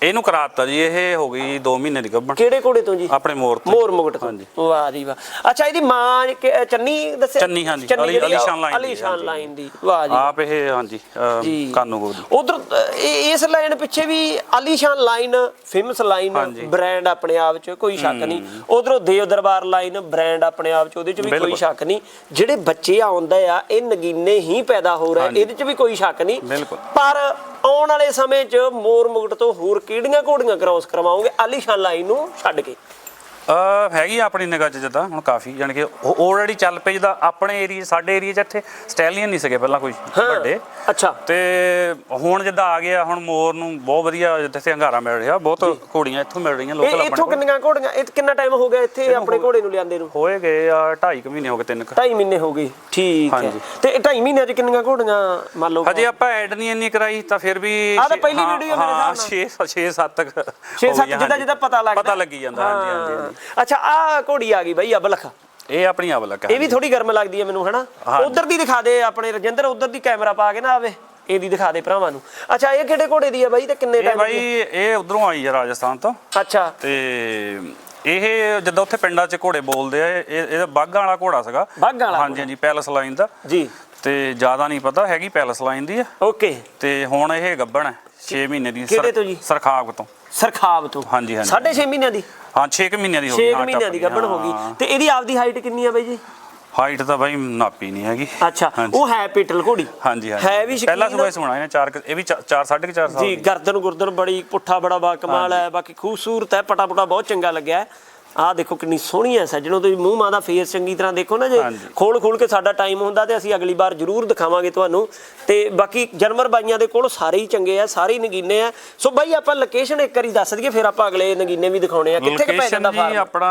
ਇਹਨੂੰ ਕਰਾਤਾ ਜੀ ਇਹ ਹੋ ਗਈ 2 ਮਹੀਨੇ ਦੀ ਗੱਭਣ। ਕਿਹੜੇ ਘੋੜੇ ਤੋਂ ਜੀ? ਆਪਣੇ ਮੋਰ ਤੋਂ। ਮੋਰ ਮੁਕਟ ਤੋਂ। ਵਾਹ ਜੀ ਵਾਹ। ਅੱਛਾ ਇਹਦੀ ਮਾਂ ਕਿ- ਚੰਨੀ ਦੱਸਿਆ? ਚੰਨੀ, ਹਾਂਜੀ। ਅਲੀ- ਅਲੀਸ਼ਾਨ ਲਾਈਨ ਦੀ, ਅਲੀਸ਼ਾਨ। ਲਾਈਨ ਦੀ। ਵਾਹ ਜੀ ਆਪ ਇਹ ਹਾਂਜੀ ਜੀ। ਕਾਨੂੰਗੋ ਦੀ ਉਧਰ ਇਸ ਲਾਈਨ ਪਿੱਛੇ ਵੀ ਆਲੀਸ਼ਾਨ ਲਾਈਨ ਫੇਮਸ ਲਾਈਨ ਹਾਂਜੀ। ਬ੍ਰਾਂਡ ਆਪਣੇ ਆਪ ਚ ਕੋਈ ਸ਼ੱਕ ਨਹੀਂ। ਉਧਰੋਂ ਦੇਵ ਦਰਬਾਰ ਲਾਈਨ ਬ੍ਰਾਂਡ ਆਪਣੇ ਆਪ ਚ ਉਹਦੇ ਚ ਵੀ ਕੋਈ ਬਿਲਕੁਲ। ਸ਼ੱਕ ਨਹੀਂ। ਜਿਹੜੇ ਬੱਚੇ ਆਉਂਦੇ ਆ ਇਹ ਨਗੀਨੇ ਹੀ ਪੈਦਾ ਹੋ ਰਹੇ। ਇਹਦੇ ਚ ਵੀ ਕੋਈ ਸ਼ੱਕ ਨਹੀਂ। ਬਿਲਕੁਲ। ਪਰ ਆਉਣ ਵਾਲੇ ਸਮੇਂ ਚ ਮੋਰ ਮੁਗਟ ਤੋਂ ਹੋਰ ਕਿਹੜੀਆਂ ਘੋੜੀਆਂ ਕ੍ਰਾਸ ਕਰਵਾਓਗੇ ਆਲੀਸ਼ਾਨ ਲਾਈਨ ਨੂੰ ਛੱਡ ਕੇ। ਹੈਗੀ ਆ ਆਪਣੀ ਨਿਗਾਹ 'ਚ ਜਿੱਦਾਂ ਹੁਣ ਕਾਫੀ ਜਾਣੀ ਕਿ ਆਲਰੇਡੀ ਚੱਲ ਪਏ ਜਿੱਦਾਂ ਆਪਣੇ ਏਰੀਆ ਸਾਡੇ ਏਰੀਆ 'ਚ ਇੱਥੇ ਸਟੈਲੀਅਨ ਨਹੀਂ ਸੀਗੇ ਪਹਿਲਾਂ ਕੋਈ ਵੱਡੇ। ਅੱਛਾ। ਤੇ ਹੁਣ ਜਿੱਦਾਂ ਆ ਗਿਆ ਹੁਣ ਮੋਰ ਨੂੰ ਬਹੁਤ ਵਧੀਆ ਜਿੱਥੇ ਹੰਗਾਰਾ ਮਿਲ ਰਿਹਾ ਬਹੁਤ ਘੋੜੀਆਂ ਇੱਥੋਂ ਮਿਲ ਰਹੀਆਂ ਲੋਕਲ ਇੱਥੋਂ ਆਪਣੇ ਕੋਲ। ਕਿੰਨੀਆਂ ਘੋੜੀਆਂ? ਇਹ ਕਿੰਨਾ ਟਾਈਮ ਹੋ ਗਿਆ ਇੱਥੇ ਆਪਣੇ ਘੋੜੇ ਨੂੰ ਲਿਆਂਦੇ ਨੂੰ? ਹੋਏ ਗਏ ਆ 2.5 ਕੁ ਮਹੀਨੇ ਹੋ ਗਏ ਤਿੰਨ ਕੁ। ਢਾਈ ਮਹੀਨੇ ਹੋ ਗਏ ਠੀਕ ਹੈ। ਤੇ ਇਹ ਢਾਈ ਮਹੀਨਿਆਂ ਚ ਕਿੰਨੀਆਂ ਘੋੜੀਆਂ ਮੰਨ ਲਓ ਹਜੇ ਆਪਾਂ? ਐਡ ਨਹੀਂ ਇੰਨੀ ਕਰਾਈ ਤਾਂ ਫਿਰ ਵੀ ਆਹ ਤਾਂ ਪਹਿਲੀ video ਮੇਰੇ ਹਿਸਾਬ 6 6 7 ਤੱਕ 6 7 ਜਿੱਦਾਂ ਜਿੱਦਾਂ ਪਤਾ ਲੱਗਦਾ। ਪਤਾ ਲੱਗੀ ਜਾਂਦਾ ਹਾਂਜੀ ਹਾਂਜੀ। ਅੱਛਾ ਆ ਘੋੜੀ ਆ ਗਈ ਬਈ ਅਬਲਖ। ਇਹ ਆਪਣੀ ਅਵਲਕ ਇਹ ਵੀ ਥੋੜੀ ਗਰਮ ਲੱਗਦੀ ਹੈ ਮੈਨੂੰ ਹਨਾ। ਉਧਰ ਦੀ ਦਿਖਾ ਦੇ ਆਪਣੇ ਰਜਿੰਦਰ ਉਧਰ ਦੀ ਕੈਮਰਾ ਪਾ ਕੇ ਨਾ ਆਵੇ। ਇਹਦੀ ਦਿਖਾ ਦੇ ਭਰਾਵਾਂ ਨੂੰ। ਅੱਛਾ ਇਹ ਕਿਹੜੇ ਘੋੜੇ ਦੀ ਹੈ ਬਾਈ ਤੇ ਕਿੰਨੇ ਇਹ ਟਾਈਮ ਬਾਈ ਇਹ ਉਧਰੋਂ ਆਈ ਹੈ ਰਾਜਸਥਾਨ ਤੋਂ। ਅੱਛਾ। ਤੇ ਇਹ ਜਿੱਦਾਂ ਉੱਥੇ ਪਿੰਡਾਂ 'ਚ ਘੋੜੇ ਬੋਲਦੇ ਆ ਇਹ ਇਹਦਾ ਬਾਗਾਂ ਵਾਲਾ ਘੋੜਾ ਸੀਗਾ। ਵਾਲਾ ਹਾਂਜੀ ਹਾਂਜੀ ਪੈਲਸ ਲਾਈਨ ਦਾ। ਜੀ। ਤੇ ਜ਼ਿਆਦਾ ਨਹੀਂ ਪਤਾ ਹੈਗੀ ਪੈਲਸ ਲਾਈਨ ਦੀ ਆ। ਓਕੇ। ਤੇ ਹੁਣ ਇਹ ਗੱਬਣ ਹੈ 6 ਮਹੀਨੇ ਦੀ ਕਿਹੜੇ ਤੋਂ ਜੀ? ਸਰਖਾਬ ਤੋਂ। ਸਰਖਾਬ ਤੋਂ? ਹਾਂਜੀ, ਹਾਂਜੀ। ਸਾਢੇ 6 ਮਹੀਨਿਆਂ ਦੀ? ਹਾਂ 6 ਮਹੀਨਿਆਂ ਦੀ ਹੋ 6 ਗਈ ਹਾਂ, ਮਹੀਨਿਆਂ ਦੀ ਗੱਭਣ ਹੋ। ਗਈ। ਤੇ ਇਹਦੀ ਆਪਦੀ ਹਾਈਟ ਕਿੰਨੀ ਆ ਬਾਈ ਜੀ? ਹਾਈਟ ਤਾਂ ਬਾਈ ਨਾਪੀ ਨਹੀਂ ਹੈਗੀ। ਅੱਛਾ ਹਾਂਜੀ। ਉਹ ਹੈ ਪਿੱਟਲ ਘੋੜੀ। ਹਾਂਜੀ ਹਾਂਜੀ। ਹੈ ਵੀ ਪਹਿਲਾ ਸ਼ੌਕੀਨ। ਸੂਆ ਸੁਣਾ ਇਹਨੇ 4 ਇਹ ਵੀ 4 4.5 ਸਾਲ ਜੀ ਦੀ। ਗਰਦਨ ਗੁਰਦਨ ਬੜੀ ਪੁੱਠਾ ਬੜਾ ਬਾ ਕਮਾਲ ਹੈ ਬਾਕੀ ਖੂਬਸੂਰਤ ਹੈ ਪਟਾ ਪਟਾ ਬਹੁਤ ਚੰਗਾ ਲੱਗਿਆ ਆਹ ਦੇਖੋ ਕਿੰਨੀ ਸੋਹਣੀ ਹੈ ਸੱਜਣੋ ਤੁਸੀਂ ਮੂੰਹ ਮਾਂ ਦਾ ਫੇਸ ਚੰਗੀ ਤਰ੍ਹਾਂ ਦੇਖੋ ਨਾ ਜੇ। ਖੋਲ ਖੋਲ ਕੇ ਸਾਡਾ ਟਾਈਮ ਹੁੰਦਾ ਤੇ ਅਸੀਂ ਅਗਲੀ ਵਾਰ ਜ਼ਰੂਰ ਦਿਖਾਵਾਂਗੇ ਤੁਹਾਨੂੰ। ਤੇ ਬਾਕੀ ਜਨਮਰ ਬਾਈਆਂ ਦੇ ਕੋਲ ਸਾਰੇ ਹੀ ਚੰਗੇ ਆ ਸਾਰੇ ਹੀ ਨਗੀਨੇ ਆ ਸੋ ਬਾਈ ਆਪਾਂ ਲੋਕੇਸ਼ਨ ਇੱਕ ਵਾਰੀ ਦੱਸ ਦਈਏ ਫਿਰ ਆਪਾਂ ਅਗਲੇ ਨਗੀਨੇ ਵੀ ਦਿਖਾਉਣੇ ਆ। ਕਿੱਥੇ ਕੁ ਪੈ ਜਾਂਦਾ ਜੀ ਫਾਰਮ ਆਪਣਾ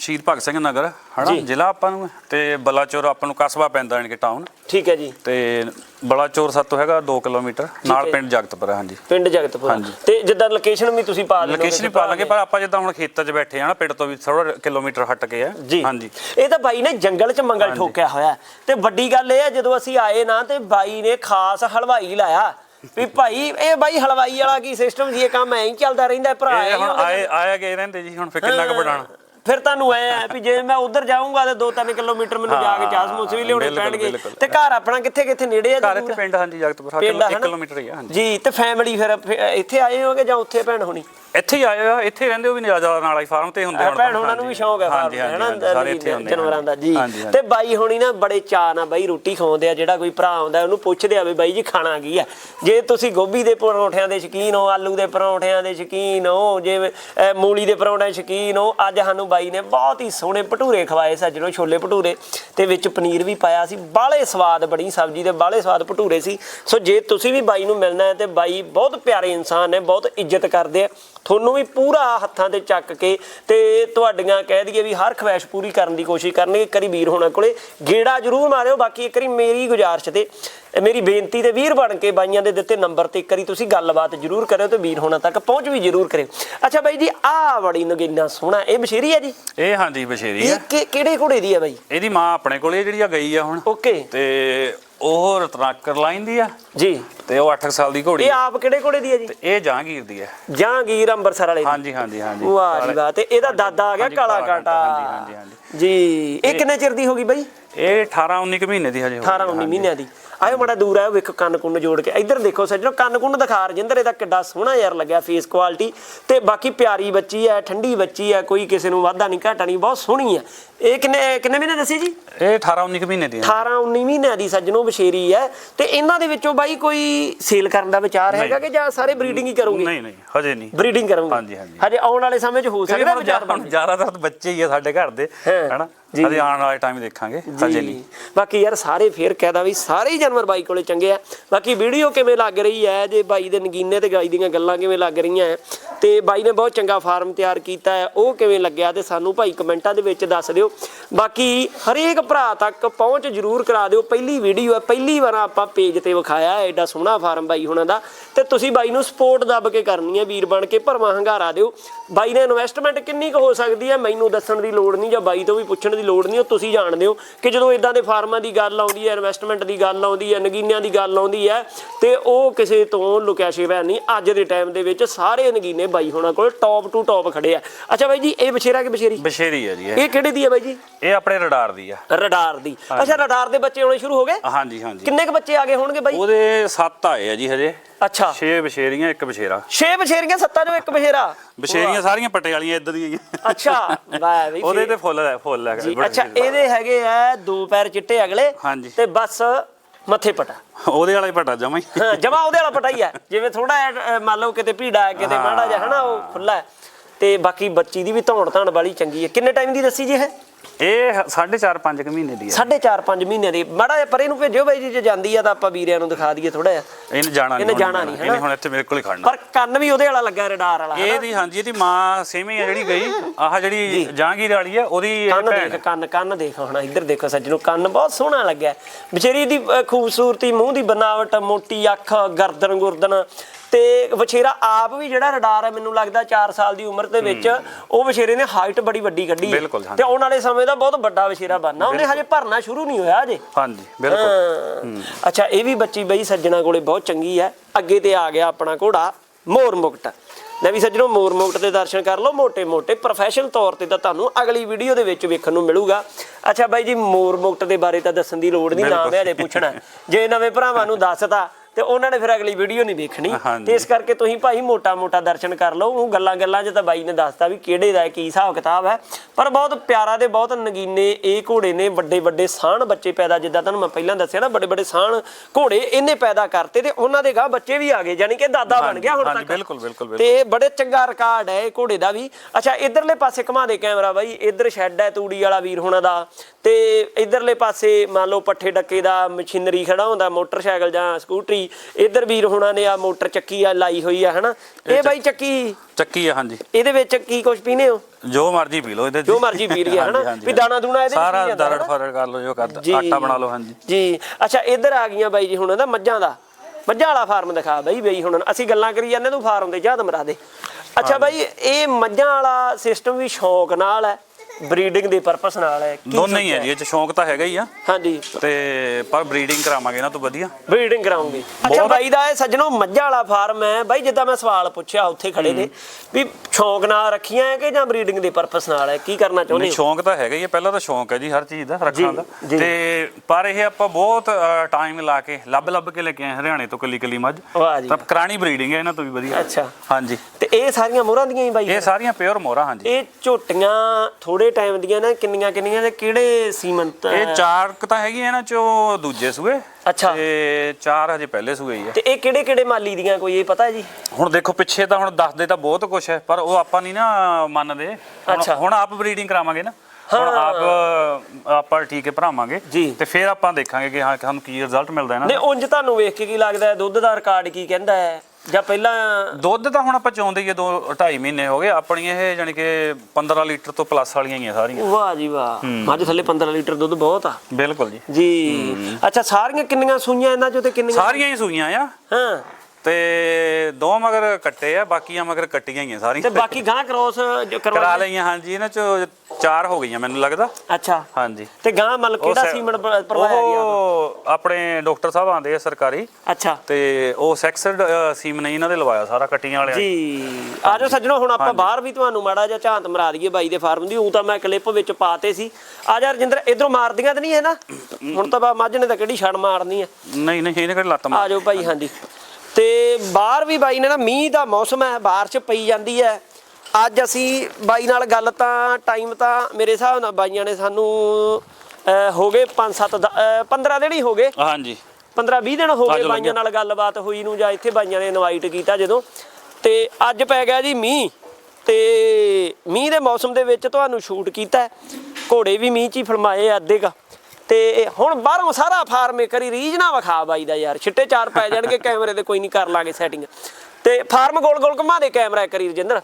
ਸ਼ਹੀਦ ਭਗਤ ਸਿੰਘ ਨਗਰ ਹਨਾ? ਜ਼ਿਲ੍ਹਾ ਆਪਾਂ ਨੂੰ ਤੇ ਬਲਾਚੌਰ ਆਪਾਂ ਨੂੰ ਕਸਬਾ ਪੈਂਦਾ ਯਾਨੀ ਕਿ ਟਾਊਨ ਠੀਕ ਹੈ ਜੀ। ਤੇ ਬਲਾਚੌਰ ਸਾਤੋਂ ਹੈਗਾ 2 ਕਿਲੋਮੀਟਰ ਨਾਲ। ਪਿੰਡ ਜਗਤਪੁਰ ਹੈ ਹਾਂਜੀ। ਪਿੰਡ ਜਗਤਪੁਰ। ਹਾਂਜੀ। ਤੇ ਜਿੱਦਾਂ ਲੋਕੇਸ਼ਨ ਵੀ ਤੁਸੀਂ ਪਾ ਦਿੰਦੇ ਲੋਕੇਸ਼ਨ ਪਾ ਲਾਂਗੇ ਪਰ ਆਪਾਂ ਜਿੱਦਾਂ ਹੁਣ ਖੇਤਾਂ 'ਚ ਬੈਠੇ ਆ ਨਾ ਪਿੰਡ ਤੋਂ ਵੀ ਥੋੜਾ ਕਿਲੋਮੀਟਰ ਹਟ ਕੇ ਆ ਜੀ। ਹਾਂਜੀ। ਇਹ ਤਾਂ ਬਾਈ ਨੇ ਜੰਗਲ 'ਚ ਮੰਗਲ ਠੋਕਿਆ ਹੋਇਆ। ਹੈ। ਤੇ ਵੱਡੀ ਗੱਲ ਇਹ ਹੈ ਜਦੋਂ ਅਸੀਂ ਆਏ ਨਾ ਤੇ ਬਾਈ ਨੇ ਖਾਸ ਹਲਵਾਈ ਲਾਇਆ। ਵੀ ਭਾਈ ਇਹ ਬਾਈ ਹਲਵਾਈ ਵਾਲਾ ਕੀ ਸਿਸਟਮ ਸੀ? ਇਹ ਕੰਮ ਐਂ ਹੀ ਚੱਲਦਾ ਰਹਿੰਦਾ ਹੈ, ਭਰਾ ਇਹ ਹੁਣ ਆਏ ਆਇਆ ਗਏ ਰਹਿੰਦੇ ਜੀ ਹੁਣ ਫਿਰ ਕਿੰਨਾ ਕੁ ਬਣਾਣਾ ਫਿਰ ਤੁਹਾਨੂੰ ਐ ਹੈ ਵੀ ਜੇ ਮੈਂ ਉਧਰ ਜਾਊਂਗਾ ਤੇ 2-3 ਕਿਲੋਮੀਟਰ ਮੈਨੂੰ ਜਾ ਕੇ ਚਾਹ ਸਮੋਸੇ ਵੀ ਲਿਆਉਣੇ ਪੈਣਗੇ। ਤੇ ਘਰ ਆਪਣਾ ਕਿੱਥੇ ਕਿੱਥੇ ਨੇੜੇ ਆ ਘਰ? ਇੱਥੇ ਪਿੰਡ ਹਾਂਜੀ ਜਗਤਪੁਰ ਹਾਂ, ਪਿੰਡ ਆ, 1 ਹਨਾ? ਕਿਲੋਮੀਟਰ ਹੀ ਆ ਹਾਂਜੀ ਜੀ ਤੇ ਫੈਮਿਲੀ ਫਿਰ ਫਿਰ ਇੱਥੇ ਆਏ ਹੋਗੇ ਜਾਂ ਉੱਥੇ ਭੈਣ ਹੋਣੀ ਇੱਥੇ ਹੀ ਆਏ ਆ ਇੱਥੇ ਰਹਿੰਦੇ ਉਹ ਵੀ ਨਿਆਜ਼ਾ ਨਾਲ ਹੀ ਫਾਰਮ ਤੇ ਹੁੰਦੇ ਹੁਣ ਭੈਣ ਉਹਨਾਂ ਨੂੰ ਵੀ ਸ਼ੌਂਕ ਹੈ ਫਾਰਮ ਹਾਂਜੀ, ਹੈ ਹਾਂਜੀ, ਨਾ ਸਾਰੇ ਇੱਥੇ ਹੁੰਦੇ ਜਾਨਵਰਾਂ ਦਾ ਜੀ। ਤੇ ਬਾਈ ਹੋਣੀ ਨਾ ਬੜੇ ਚਾਅ ਨਾਲ ਬਾਈ ਰੋਟੀ ਖਾਉਂਦੇ ਆ ਜਿਹੜਾ ਕੋਈ ਭਰਾ ਆਉਂਦਾ ਉਹਨੂੰ ਪੁੱਛਦੇ ਆ ਵੀ ਬਾਈ ਜੀ ਖਾਣਾ ਕੀ ਆ? ਜੇ ਤੁਸੀਂ ਗੋਭੀ ਦੇ ਪਰੌਂਠਿਆਂ ਦੇ ਸ਼ੌਕੀਨ ਹੋ ਆਲੂ ਦੇ ਪਰੌਂਠਿਆਂ ਦੇ ਸ਼ੌਕੀਨ ਹੋ ਜੇ ਮੂਲੀ ਦੇ ਪਰੌਂਠਿਆਂ ਦੇ ਸ਼ੌਕੀਨ ਹੋ ਅੱਜ ਸਾਨੂੰ ਬਾਈ ਨੇ ਬਹੁਤ ਹੀ ਸੋਹਣੇ ਭਟੂਰੇ ਖਵਾਏ ਸੱਜਣੋ ਛੋਲੇ ਭਟੂਰੇ ਤੇ ਵਿੱਚ ਪਨੀਰ ਵੀ ਪਾਇਆ ਸੀ। ਬਾਲੇ ਸਵਾਦ ਬੜੀ ਸਬਜ਼ੀ ਦੇ ਬਾਲੇ ਸਵਾਦ ਭਟੂਰੇ ਸੀ। ਸੋ ਜੇ ਤੁਸੀਂ ਵੀ ਬਾਈ ਨੂੰ ਮਿਲਣਾ ਹੈ ਤੇ ਬਾਈ ਬਹੁਤ ਪਿਆਰੇ ਇਨਸਾਨ ਨੇ ਬਹੁਤ ਇੱਜ਼ਤ ਕਰਦੇ ਆ। ਤੁਹਾਨੂੰ ਵੀ ਪੂਰਾ ਹੱਥਾਂ ਤੇ ਚੱਕ ਕੇ ਤੇ ਤੁਹਾਡੀਆਂ ਕਹਿ ਦਈਏ ਵੀ ਹਰ ਖਵਾਇਸ਼ ਪੂਰੀ ਕਰਨ ਦੀ ਕੋਸ਼ਿਸ਼ ਕਰਨਗੇ। ਇੱਕ ਵਾਰੀ ਵੀਰ ਹੋਣਾ ਕੋਲੇ ਗੇੜਾ ਜ਼ਰੂਰ ਮਾਰਿਓ ਬਾਕੀ ਇੱਕ ਵਾਰੀ ਮੇਰੀ ਗੁਜ਼ਾਰਿਸ਼ ਤੇ ਮੇਰੀ ਬੇਨਤੀ ਤੇ ਵੀਰ ਬਣ ਕੇ ਬਾਈਆਂ ਦੇ ਦਿੱਤੇ ਨੰਬਰ ਤੇ ਇੱਕ ਵਾਰੀ ਤੁਸੀਂ ਗੱਲਬਾਤ ਜ਼ਰੂਰ ਕਰਿਓ ਤੇ ਵੀਰ ਹੋਣਾ ਤੱਕ ਪਹੁੰਚ ਵੀ ਜ਼ਰੂਰ ਕਰਿਓ। ਅੱਛਾ ਬਾਈ ਜੀ ਆਹ ਬੜੀ ਨਗੀਨਾ ਸੋਹਣਾ ਇਹ ਬਸ਼ੇਰੀ ਹੈ ਜੀ? ਇਹ ਹਾਂਜੀ ਬਸ਼ੇਰੀ ਇਹ ਆ ਕਿ- ਕਿਹੜੇ ਘੋੜੇ ਦੀ ਹੈ ਬਾਈ? ਇਹਦੀ ਮਾਂ ਆਪਣੇ ਕੋਲੇ ਜਿਹੜੀ ਆ ਗਈ ਆ ਹੁਣ। ਓਕੇ। ਤੇ ਉਹ ਰਤਨਾਕਰ ਲਾਈਨ ਦੀ ਆ। ਜੀ। ਤੇ ਉਹ 8 ਸਾਲ ਦੀ ਘੋੜੀ ਇਹ ਆਪ ਕਿਹੜੇ ਘੋੜੇ ਦੀ ਹੈ ਜੀ? ਤੇ ਇਹ ਜਹਾਂਗੀਰ ਦੀ ਹੈ। ਜਹਾਂਗੀਰ ਅੰਮ੍ਰਿਤਸਰ ਵਾਲੇ ਦੀ। ਹਾਂਜੀ ਹਾਂਜੀ ਹਾਂਜੀ। ਵਾਹ ਜੀ ਵਾਹ। ਤੇ ਇਹਦਾ ਦਾਦਾ ਆ ਗਿਆ ਕਾਲਾ ਕਾਟਾ। ਹਾਂਜੀ, ਹਾਂਜੀ, ਜੀ ਇਹ ਕਿੰਨੇ ਚਿਰ ਦੀ ਹੋ ਗਈ ਬਾਈ? ਇਹ 18 19 ਕੁ ਮਹੀਨੇ ਦੀ ਹਜੇ ਹੋ 18 19 ਮਹੀਨਿਆਂ ਦੀ। ਆਇਓ ਮੜਾ ਦੂਰ ਆਇਓ ਵੇਖੋ ਕੰਨ ਕੁੰਨ ਜੋੜ ਕੇ। ਇੱਧਰ ਦੇਖੋ ਸੱਜਣੋ ਕੰਨ ਕੁੰਨ ਦਿਖਾ ਰਜਿੰਦਰ ਇਹਦਾ ਕਿੱਡਾ ਸੋਹਣਾ ਯਾਰ ਲੱਗਿਆ ਫੇਸ ਕੁਆਲਿਟੀ ਤੇ ਬਾਕੀ ਪਿਆਰੀ ਬੱਚੀ ਹੈ ਠੰਡੀ ਬੱਚੀ ਹੈ ਕੋਈ ਕਿਸੇ ਨੂੰ ਵਾਧਾ ਨਹੀਂ ਘਾਟਾ ਨਹੀਂ ਬਹੁਤ ਸੋਹਣੀ ਹੈ। ਇਹ ਕਿੰਨੇ ਕਿੰਨੇ ਮਹੀਨੇ ਦੱਸੇ ਜੀ? ਇਹ 18 19 ਕੁ ਮਹੀਨੇ ਦੀ ਹੈ। 18 19 ਮਹੀਨਿਆਂ ਦੀ ਸੱਜਣੋ ਬਸ਼ੇਰੀ ਹੈ। ਤੇ ਇਹਨਾਂ ਦੇ ਵਿੱਚੋਂ ਬਾਈ ਕੋਈ ਸੇਲ ਕਰਨ ਦਾ ਵਿਚਾਰ ਹੈਗਾ ਕਿ ਜਾਂ ਸਾਰੇ ਬਰੀਡਿੰਗ ਹੀ ਕਰੋਗੇ? ਨਹੀਂ ਨਹੀਂ ਹਜੇ ਨਹੀਂ। ਬਰੀਡਿੰਗ ਕਰੋਗੇ? ਹਾਂਜੀ, ਹਾਂਜੀ। ਹਜੇ ਆਉਣ ਵਾਲੇ ਸਮੇਂ 'ਚ ਹੋ ਸਕਦਾ ਵਿਚਾਰ ਬਣ ਜ਼ਿਆਦਾਤਰ ਬੱਚੇ ਹੀ ਆ ਸਾਡੇ ਘਰ ਦੇ ਹਨਾ। ਹਜੇ ਆਉਣ ਵਾਲੇ ਟਾਈਮ ਦੇਖਾਂਗੇ ਹਜੇ ਨਹੀਂ। ਬਾਕੀ ਯਾਰ ਸਾਰੇ ਫੇਰ ਕਹਿਦਾ ਵੀ ਸਾਰੇ ਹੀ ਜਾਨਵਰ ਬਾਈ ਕੋਲੇ ਚੰਗੇ ਆ। ਬਾਕੀ ਵੀਡੀਓ ਕਿਵੇਂ ਲੱਗ ਰਹੀ ਹੈ? ਜੇ ਬਾਈ ਦੇ ਨਗੀਨੇ ਤੇ ਗਾਈ ਦੀਆਂ ਗੱਲਾਂ ਕਿਵੇਂ ਲੱਗ ਰਹੀਆਂ ਤੇ ਬਾਈ ਨੇ ਬਹੁਤ ਚੰਗਾ ਫਾਰਮ ਤਿਆਰ ਕੀਤਾ ਹੈ। ਉਹ ਕਿਵੇਂ ਲੱਗਿਆ ਤੇ ਸਾਨੂੰ ਭਾਈ ਕਮੈਂਟਾਂ ਦੇ ਵਿੱਚ ਦੱਸ ਦਿਓ। ਬਾਕੀ ਹਰੇਕ ਭਰਾ ਤੱਕ ਪਹੁੰਚ ਜ਼ਰੂਰ ਕਰਾ ਦਿਓ। ਪਹਿਲੀ ਵੀਡੀਓ ਹੈ ਪਹਿਲੀ ਵਾਰ ਆਪਾਂ ਪੇਜ ਤੇ ਵਿਖਾਇਆ ਹੈ। ਐਡਾ ਸੋਹਣਾ ਫਾਰਮ ਬਾਈ ਹੁਣਾਂ ਦਾ। ਤੇ ਤੁਸੀਂ ਬਾਈ ਨੂੰ ਸਪੋਰਟ ਦੱਬ ਕੇ ਕਰਨੀ ਹੈ ਵੀਰ ਬਣ ਕੇ ਭਰਵਾਂ ਹੰਗਾਰਾ ਦਿਓ। ਬਾਈ ਨੇ ਇਨਵੈਸਟਮੈਂਟ ਕਿੰਨੀ ਕੁ ਹੋ ਸਕਦੀ ਹੈ? ਮੈਨੂੰ ਦੱਸਣ ਦੀ ਲੋੜ ਨਹੀਂ ਜਾਂ ਬਾਈ ਤੋਂ ਵੀ ਪੁੱਛਣ ਦੀ ਲੋੜ ਨਹੀਂ ਉਹ ਤੁਸੀਂ ਜਾਣਦੇ ਹੋ ਕਿ ਜਦੋਂ ਇਦਾਂ ਦੇ ਫਾਰਮਾਂ ਦੀ ਗੱਲ ਆਉਂਦੀ ਹੈ ਇਨਵੈਸਟਮੈਂਟ ਦੀ ਗੱਲ ਆਉਂਦੀ ਹੈ ਨਗੀਨਿਆਂ ਦੀ ਗੱਲ ਆਉਂਦੀ ਹੈ ਤੇ ਉਹ ਕਿਸੇ ਤੋਂ ਲੁਕਿਆ ਛਿਪਿਆ ਨਹੀਂ। ਅੱਜ ਦੇ ਟਾਈਮ ਦੇ ਵਿੱਚ ਸਾਰੇ ਨਗੀਨੇ ਬਾਈ ਹੋਣਾ ਕੋਲ ਟੌਪ ਟੂ ਟੌਪ ਖੜੇ ਆ। ਅੱਛਾ ਬਾਈ ਜੀ ਇਹ ਬਛੇਰਾ ਕਿ ਬਛੇਰੀ? ਬਸ਼ੇਰੀ ਹੈ ਜੀ ਇਹ। ਇਹ ਕਿਹੜੇ ਦੀ ਹੈ ਬਾਈ ਜੀ? ਇਹ ਆਪਣੇ ਰਡਾਰ ਦੀ ਆ। ਰਡਾਰ ਦੀ। ਅੱਛਾ ਰਡਾਰ ਦੇ ਬੱਚੇ ਆਉਣੇ ਸ਼ੁਰੂ ਹੋ ਗਏ? ਹਾਂਜੀ ਹਾਂਜੀ। ਕਿੰਨੇ ਕ ਬੱਚੇ ਆ ਗਏ ਹੋਣਗੇ ਬਾਈ? ਉਹਦੇ 7 ਆਏ ਆ ਜੀ ਹਜੇ। ਅੱਛਾ। 6 ਬਸ਼ੇਰੀਆਂ ਇੱਕ ਬਸ਼ੇਰਾ 6 ਬਛੇਰੀਆਂ ਸੱਤਾਂ ਚੋਂ ਇੱਕ ਬਛੇਰਾ। ਬਸ਼ੇਰੀਆਂ ਸਾਰੀਆਂ ਪੱਟੇ ਵਾਲੀਆਂ ਇਦਾਂ ਦੀਆਂ ਹੀ। ਅੱਛਾ। ਵਾਹ ਬਈ ਉਹਦੇ ਤੇ ਫੁੱਲ ਹੈ ਫੁੱਲ ਹੈ। ਜੀ ਅੱਛਾ ਇਹਦੇ ਹੈਗੇ ਆ ਦੋ ਪੈਰ ਚਿੱਟੇ ਅਗਲੇ। ਤੇ ਬਸ ਮੱਥੇ ਪਟਾ। ਉਹਦੇ ਵਾਲਾ ਹੀ ਪਟਾ ਜਮਾ ਹੀ। ਹਾਂ ਜਮਾ ਉਹਦੇ ਵਾਲਾ ਪਟਾ ਹੀ ਹੈ। ਜਿਵੇਂ ਥੋੜਾ ਮੰਨ ਲਓ ਕਿਤੇ ਭੀੜਾ ਹੈ ਕਿਤੇ ਮਾੜਾ ਜਿਹਾ ਹਨਾ ਉਹ ਖੁੱਲਾ ਹੈ। ਤੇ ਬਾਕੀ ਬੱਚੀ ਦੀ ਵੀ ਧੌਣ ਧਾਣ ਵਾਲੀ ਚੰਗੀ ਹੈ। ਕਿੰਨੇ ਟਾਈਮ ਦੀ ਦੱਸੀ ਜੀ ਇਹ? ਇਹ 4.5 5 ਮਹੀਨੇ ਦੀ ਹੈ ਸਾਢੇ 4 5 ਮਹੀਨੇ ਦੀ। ਮਾੜਾ ਜਿਹਾ ਪਰੇ ਨੂੰ ਭੇਜਿਓ ਬਾਈ ਜੀ ਜੇ ਜਾਂਦੀ ਆ ਤਾਂ ਆਪਾਂ ਵੀਰਿਆਂ ਨੂੰ ਦਿਖਾ ਦਈਏ ਥੋੜਾ ਜਿਹਾ। ਇਹਨੇ ਜਾਣਾ ਨਹੀਂ ਇਹਨੇ ਜਾਣਾ ਨਹੀਂ, ਇਹਨੇ ਹਨਾ? ਹੁਣ ਇੱਥੇ ਮੇਰੇ ਕੋਲ ਹੀ ਖੜਨਾ। ਪਰ ਕੰਨ ਵੀ ਉਹਦੇ ਵਾਲਾ ਲੱਗਾ ਰਡਾਰ ਵਾਲਾ ਹਨਾ? ਇਹਦੀ ਹਾਂਜੀ ਇਹਦੀ ਮਾਂ ਸੇਮੀ ਆ ਜਿਹੜੀ ਗਈ। ਆਹ ਜਿਹੜੀ ਜਹਾਂਗੀਰ ਵਾਲੀ ਆ ਉਹਦੀ ਇਹ ਕੰਨ ਭੈਣ ਦੇਖ ਕੰਨ ਕੰਨ ਦੇਖ ਹੁਣ ਇੱਧਰ ਦੇਖੋ ਸੱਜਣੋ ਕੰਨ ਬਹੁਤ ਸੋਹਣਾ ਲੱਗਿਆ। ਵਿਚੇਰੀ ਦੀ ਖੂਬਸੂਰਤੀ ਮੂੰਹ ਦੀ ਬਨਾਵਟ ਮੋਟੀ ਅੱਖ ਗਰਦਨ ਗੁਰਦਨ ਤੇ ਵਿਛੇਰਾ ਆਪ ਵੀ ਜਿਹੜਾ ਰਡਾਰ ਹੈ ਮੈਨੂੰ ਲੱਗਦਾ 4 ਸਾਲ ਦੀ ਉਮਰ ਦੇ ਵਿੱਚ ਉਹ ਵਿਛੇਰੇ ਨੇ ਹਾਈਟ ਬੜੀ ਵੱਡੀ ਕੱਢੀ ਹੈ। ਤੇ ਆਉਣ ਵਾਲੇ ਸਮੇਂ ਦਾ ਬਹੁਤ ਵੱਡਾ ਵਛੇਰਾ ਬਣਨਾ। ਉਹਨੇ ਹਜੇ ਭਰਨਾ ਸ਼ੁਰੂ ਨਹੀਂ ਹੋਇਆ ਹਜੇ ਹਾਂਜੀ ਬਿਲਕੁਲ। ਅੱਛਾ ਇਹ ਵੀ ਬੱਚੀ ਬਈ ਸੱਜਣਾ ਕੋਲੇ ਬਹੁਤ ਚੰਗੀ ਹੈ। ਅੱਗੇ ਤੇ ਆ ਗਿਆ ਆਪਣਾ ਘੋੜਾ ਮੋਰ ਮੁਕਟ। ਲੈ ਵੀ ਸੱਜਣੋ ਮੋਰ ਮੁਕਟ ਦੇ ਦਰਸ਼ਨ ਕਰ ਲਓ। ਮੋਟੇ ਮੋਟੇ ਪ੍ਰੋਫੈਸ਼ਨਲ ਤੌਰ ਤੇ ਤਾਂ ਤੁਹਾਨੂੰ ਅਗਲੀ ਵੀਡੀਓ ਦੇ ਵਿੱਚ ਵੇਖਣ ਨੂੰ ਮਿਲੂਗਾ। ਅੱਛਾ ਬਾਈ ਜੀ ਮੋਰ ਮੁਕਟ ਦੇ ਬਾਰੇ ਤਾਂ ਦੱਸਣ ਦੀ ਲੋੜ ਨਹੀਂ ਨਾਮ ਹੈ ਹਜੇ ਪੁੱਛਣਾ। ਜੇ ਨਵੇਂ ਭਰਾਵਾਂ ਨੂੰ ਦੱਸਤਾ ਤੇ ਉਹਨਾਂ ਨੇ ਫਿਰ ਅਗਲੀ ਵੀਡੀਓ ਨਹੀਂ ਵੇਖਣੀ। ਤੇ ਇਸ ਕਰਕੇ ਤੁਸੀਂ ਭਾਈ ਮੋਟਾ ਮੋਟਾ ਦਰਸ਼ਨ ਕਰ ਲਓ। ਉਹ ਗੱਲਾਂ ਗੱਲਾਂ 'ਚ ਤਾਂ ਬਾਈ ਨੇ ਦੱਸਤਾ ਵੀ ਕਿਹੜੇ ਦਾ ਕੀ ਹਿਸਾਬ ਕਿਤਾਬ ਹੈ। ਪਰ ਬਹੁਤ ਪਿਆਰਾ ਤੇ ਬਹੁਤ ਨਗੀਨੇ ਇਹ ਘੋੜੇ ਨੇ ਵੱਡੇ ਵੱਡੇ ਸਾਹਣ ਬੱਚੇ ਪੈਦਾ ਜਿੱਦਾਂ ਤੁਹਾਨੂੰ ਮੈਂ ਪਹਿਲਾਂ ਦੱਸਿਆ ਨਾ ਵੱਡੇ ਵੱਡੇ ਸਾਹਣ ਘੋੜੇ ਇਹਨੇ ਪੈਦਾ ਕਰਤੇ ਤੇ ਉਹਨਾਂ ਦੇ ਗਾਂ ਬੱਚੇ ਵੀ ਆ ਗਏ ਯਾਨੀ ਕਿ ਦਾਦਾ ਬਣ ਗਿਆ ਹੁਣ ਤੱਕ। ਬਿਲਕੁਲ, ਬਿਲਕੁਲ। ਤੇ ਬੜੇ ਚੰਗਾ ਰਿਕਾਰਡ ਹੈ ਇਹ ਘੋੜੇ ਦਾ ਵੀ। ਅੱਛਾ ਇਧਰਲੇ ਪਾਸੇ ਘੁਮਾ ਦੇ ਕੈਮਰਾ ਬਾਈ। ਇਧਰ ਸ਼ੈੱਡ ਹੈ ਤੂੜੀ ਵਾਲਾ ਵੀਰ ਹੋਣਾ ਦਾ। ਤੇ ਇਧਰਲੇ ਪਾਸੇ ਮੰਨ ਲਓ ਪੱਠੇ ਡੱਕੇ ਦਾ ਮਸ਼ੀਨਰੀ ਖੜਾ ਹੁੰਦਾ ਮੋਟਰਸਾਈਕਲ ਜਾਂ ਸਕੂਟਰੀ। ਇਧਰ ਵੀਰ ਹੋਣਾ ਨੇ ਆ ਮੋਟਰ ਚੱਕੀ ਆ ਲਾਈ ਹੋਈ ਆ ਹਨਾ? ਇਹ ਬਾਈ ਚੱਕੀ? ਚੱਕੀ ਆ ਹਾਂਜੀ। ਇਹਦੇ ਵਿੱਚ ਕੀ ਕੁਝ ਪੀਨੇ ਹੋ? ਜੋ ਮਰਜ਼ੀ ਪੀ ਲਓ ਇਹਦੇ। ਜੋ ਮਰਜ਼ੀ ਪੀ ਲਈਏ, ਹਨਾ? ਵੀ ਦਾਣਾ ਦੂਣਾ ਇਹਦੇ ਸਾਰਾ ਦਰੜ? ਫਰੜ ਕਰ ਲਓ ਜੋ ਕਰਦਾ ਜੀ। ਆਟਾ ਬਣਾ ਲਓ ਹਾਂਜੀ। ਜੀ। ਅੱਛਾ ਇੱਧਰ ਆ ਗਈਆਂ ਬਾਈ ਜੀ ਹੁਣ ਇਹਦਾ ਮੱਝਾਂ ਦਾ। ਮੱਝਾਂ ਵਾਲਾ ਫਾਰਮ ਦਿਖਾ ਬਾਈ ਬਈ ਹੁਣ। ਅਸੀਂ ਗੱਲਾਂ ਕਰੀ ਜਾਂਦੇ ਤੂੰ ਫਾਰਮ ਦੇ ਜਾਦ ਮਰਾ ਦੇ। ਅੱਛਾ ਬਾਈ ਇਹ ਮੱਝਾਂ ਵਾਲਾ ਸਿਸਟਮ ਵੀ ਸ਼ੌਕ ਨਾਲ ਹੈ। ਬਰੀਡਿੰਗ ਦੇ ਪਰਪਸ ਨਾਲ ਹੈ ਕੀ ਦੋਨੇ ਹੀ ਹੈ? ਜੀ ਇਹ ਚ ਸ਼ੌਂਕ ਤਾਂ ਹੈਗਾ ਹੀ ਆ। ਹਾਂਜੀ। ਤੇ ਪਰ ਬਰੀਡਿੰਗ ਕਰਾਵਾਂਗੇ ਇਹਨਾਂ ਤੋਂ ਵਧੀਆ। ਬਰੀਡਿੰਗ ਕਰਾਉਂਗੇ। ਅੱਛਾ ਬਾਈ ਦਾ ਇਹ ਸੱਜਣੋ ਮੱਝਾਂ ਵਾਲਾ ਫਾਰਮ ਹੈ। ਬਾਈ ਜਿੱਦਾਂ ਮੈਂ ਸਵਾਲ ਪੁੱਛਿਆ ਉੱਥੇ ਖੜੇ ਨੇ। ਵੀ ਸ਼ੌਕ ਨਾਲ ਰੱਖੀਆਂ ਹੈ ਕਿ ਜਾਂ ਬਰੀਡਿੰਗ ਦੇ ਪਰਪਸ ਨਾਲ ਹੈ? ਕੀ ਕਰਨਾ ਚਾਹੁੰਦੇ ਨਹੀਂ ਹੋ? ਸ਼ੌਂਕ ਤਾਂ ਹੈਗਾ ਹੀ ਆ ਪਹਿਲਾਂ ਤਾਂ ਸ਼ੌਂਕ ਹੈ ਜੀ ਹਰ ਚੀਜ਼ ਦਾ ਰੱਖਣ ਦਾ। ਜੀ। ਤੇ ਪਰ ਇਹ ਆਪਾਂ ਬਹੁਤ ਟਾਈਮ ਲਾ ਕੇ ਲੱਭ ਲੱਭ ਕੇ ਲੈ ਕੇ ਆਏ ਹਰਿਆਣੇ ਤੋਂ ਕੱਲੀ ਕੱਲੀ ਮੱਝ। ਵਾਹ ਜੀ। ਤਾਂ ਕਰਾਣੀ ਬਰੀਡਿੰਗ ਹੈ ਇਹਨਾਂ ਤੋਂ ਵੀ ਵਧੀਆ। ਅੱਛਾ। ਹਾਂਜੀ। ਤੇ ਇਹ ਸਾਰੀਆਂ ਮੋਹਰਾਂ ਦੀਆਂ ਹੀ ਬਾਈ ਇਹ ਸਾਰੀਆਂ ਪਿਓਰ ਮੋਹਰਾਂ ਹਾਂਜੀ। ਇਹ ਝੋਟੀਆਂ ਥੋੜੇ ਟਾਈਮ ਦੀਆਂ ਨੇ ਕਿੰਨੀਆਂ ਕਿੰਨੀਆਂ ਤੇ ਕਿਹੜੇ ਸੀਮੰਤ ਇਹ ਚਾਰ ਕੁ ਤਾਂ ਹੈਗੀਆਂ ਇਹਨਾਂ ਚੋਂ ਦੂਜੇ ਸੂਏ। ਅੱਛਾ। ਤੇ ਚਾਰ ਹਜੇ ਪਹਿਲੇ ਸੂਏ ਹੀ ਆ। ਤੇ ਇਹ ਕਿਹੜੇ ਕਿਹੜੇ ਮਾਲੀ ਦੀਆਂ ਕੋਈ ਇਹ ਪਤਾ ਹੈ ਜੀ? ਹੁਣ ਦੇਖੋ ਪਿੱਛੇ ਤਾਂ ਹੁਣ ਦੱਸਦੇ ਤਾਂ ਬਹੁਤ ਕੁਝ ਹੈ ਪਰ ਉਹ ਆਪਾਂ ਨਹੀਂ ਨਾ ਮੰਨਦੇ। ਹੁਣ- ਅੱਛਾ। ਹੁਣ ਆਪ ਬਰੀਡਿੰਗ ਕਰਾਵਾਂਗੇ ਨਾ। ਹੁਣ ਆਪ ਆਪਾਂ ਠੀਕ ਹੈ ਭਰਾਵਾਂਗੇ। ਜੀ। ਤੇ ਫਿਰ ਆਪਾਂ ਦੇਖਾਂਗੇ ਕਿ ਹਾਂ ਸਾਨੂੰ ਕੀ ਰਿਜ਼ਲਟ ਮਿਲਦਾ ਹੈ ਨਾ। ਨਹੀਂ ਉਂਝ ਤੁਹਾਨੂੰ ਵੇਖ ਕੇ ਕੀ ਲੱਗਦਾ ਹੈ? ਦੁੱਧ ਦਾ ਰਿਕਾਰਡ ਕੀ ਕਹਿੰਦਾ ਹੈ? ਜਾਂ ਪਹਿਲਾਂ ਦੁੱਧ ਤਾਂ ਹੁਣ ਆਪਾਂ ਚਾਹੁੰਦੇ ਹੀ ਆ, ਦੋ 2.5 ਮਹੀਨੇ ਹੋ ਗਏ ਆਪਣੀਆਂ ਇਹ ਜਾਨੀ ਕਿ 15 ਲੀਟਰ ਤੋਂ ਪਲੱਸ ਵਾਲੀਆਂ ਹੀ ਆ ਸਾਰੀਆਂ। ਵਾਹ ਜੀ ਵਾਹ। ਮੱਝ ਥੱਲੇ 15 ਲੀਟਰ ਦੁੱਧ ਬਹੁਤ ਆ। ਬਿਲਕੁਲ ਜੀ। ਜੀ। ਅੱਛਾ ਸਾਰੀਆਂ ਕਿੰਨੀਆਂ ਸੂਈਆਂ ਇਹਨਾਂ ਚੋਂ ਤੇ ਕਿੰਨੀਆਂ? ਸਾਰੀਆਂ ਹੀ ਸੂਈਆਂ ਆ। ਹਾਂ। ਤੇ ਦੋ ਮਗਰ ਕੱਟੇ ਆ ਬਾਕੀਆਂ ਮਗਰ ਕੱਟੀਆਂ ਹੀ ਆ ਤੇ ਸਾਰੀਆਂ ਬਾਕੀ ਗਾਂ ਕ੍ਰੋਸ ਜੋ ਕਰਾ ਕਰਵਾ ਲਈਆਂ ਹਾਂਜੀ ਇਹਨਾਂ ਚੋਂ ਚਾਰ ਹੋ ਗਈਆਂ ਮੈਨੂੰ ਲੱਗਦਾ। ਅੱਛਾ। ਹਾਂਜੀ। ਤੇ ਗਾਂ ਮਤਲਬ ਕਿਹੜਾ ਸੈ- ਸੀਮਨ ਪ੍ਰਵਾਇਆ ਗਿਆ ਉਹ ਆਪਣੇ ਡਾਕਟਰ ਸਾਹਿਬ ਆਂਦੇ ਆ ਸਰਕਾਰੀ। ਅੱਛਾ। ਤੇ ਉਹ ਸੈਕਸਡ ਸੀਮ ਇਹਨਾਂ ਦੇ ਲਵਾਇਆ ਸਾਰਾ ਕੱਟੀਆਂ ਵਾਲਿਆਂ ਨੇ। ਜੀ ਆਜੋ ਸੱਜਣੋ ਹੁਣ ਆਪਾਂ ਬਾਹਰ ਵੀ ਤੁਹਾਨੂੰ ਮਾੜਾ ਜਿਹਾ ਝਾਂਤ ਮਰਾ ਦਈਏ ਬਾਈ ਦੇ ਫਾਰਮ ਦੀ। ਉਹ ਤਾਂ ਮੈਂ ਕਲਿੱਪ ਵਿੱਚ ਪਾਤੇ ਸੀ। ਆ ਜਾ ਰਜਿੰਦਰ ਇਧਰੋਂ ਮਾਰਦੀਆਂ ਤੇ ਨਹੀਂ ਹੈ ਨਾ? ਹੁਣ ਤਾਂ ਬਾ ਮੱਝ ਨੇ ਤਾਂ ਕਿਹੜੀ ਛੜ ਮਾਰਨੀ ਆ? ਨਹੀਂ ਨਹੀਂ ਇਹਨੇ ਕਿਹੜੀ ਲੱਤ ਮਾਰ ਆ ਜਾਓ ਭਾਈ ਹਾਂਜੀ। ਤੇ ਬਾਹਰ ਵੀ ਬਾਈ ਨੇ ਨਾ ਮੀਂਹ ਦਾ ਮੌਸਮ ਹੈ ਬਾਰਿਸ਼ ਪਈ ਜਾਂਦੀ ਹੈ। ਅੱਜ ਅਸੀਂ ਬਾਈ ਨਾਲ ਗੱਲ ਤਾਂ ਟਾਈਮ ਤਾਂ ਮੇਰੇ ਹਿਸਾਬ ਨਾਲ ਬਾਈਆਂ ਨੇ ਸਾਨੂੰ ਹੋ ਗਏ 5-7 15 ਦਿਨ ਹੀ ਹੋ ਗਏ। ਹਾਂਜੀ। 15 20 ਦਿਨ ਹੋ ਗਏ ਬਾਈਆਂ ਨਾਲ ਗੱਲਬਾਤ ਹੋਈ ਨੂੰ ਜਾਂ ਇੱਥੇ ਬਾਈਆਂ ਨੇ ਇਨਵਾਈਟ ਕੀਤਾ ਜਦੋਂ। ਤੇ ਅੱਜ ਪੈ ਗਿਆ ਜੀ ਮੀਂਹ। ਤੇ ਮੀਂਹ ਦੇ ਮੌਸਮ ਦੇ ਵਿੱਚ ਤੁਹਾਨੂੰ ਸ਼ੂਟ ਕੀਤਾ। ਘੋੜੇ ਵੀ ਮੀਂਹ 'ਚ ਹੀ ਫਰਮਾਏ ਆ ਅੱਧੇ ਕਾ। ਤੇ ਹੁਣ ਬਾਹਰੋਂ ਸਾਰਾ ਫਾਰਮ ਕਰੀ ਰੀਝ ਨਾ ਵਿਖਾ ਬਾਈ ਦਾ ਯਾਰ। ਛਿੱਟੇ ਚਾਰ ਪੈ ਜਾਣਗੇ, ਕੈਮਰੇ ਤੇ ਕੋਈ ਨਹੀਂ ਕਰ ਲਾਂਗੇ ਸੈਟਿੰਗ ਤੇ ਫਾਰਮ ਗੋਲ ਗੋਲ ਘੁਮਾ ਦੇ ਕੈਮਰਾ ਕਰੀ ਰਜਿੰਦਰ।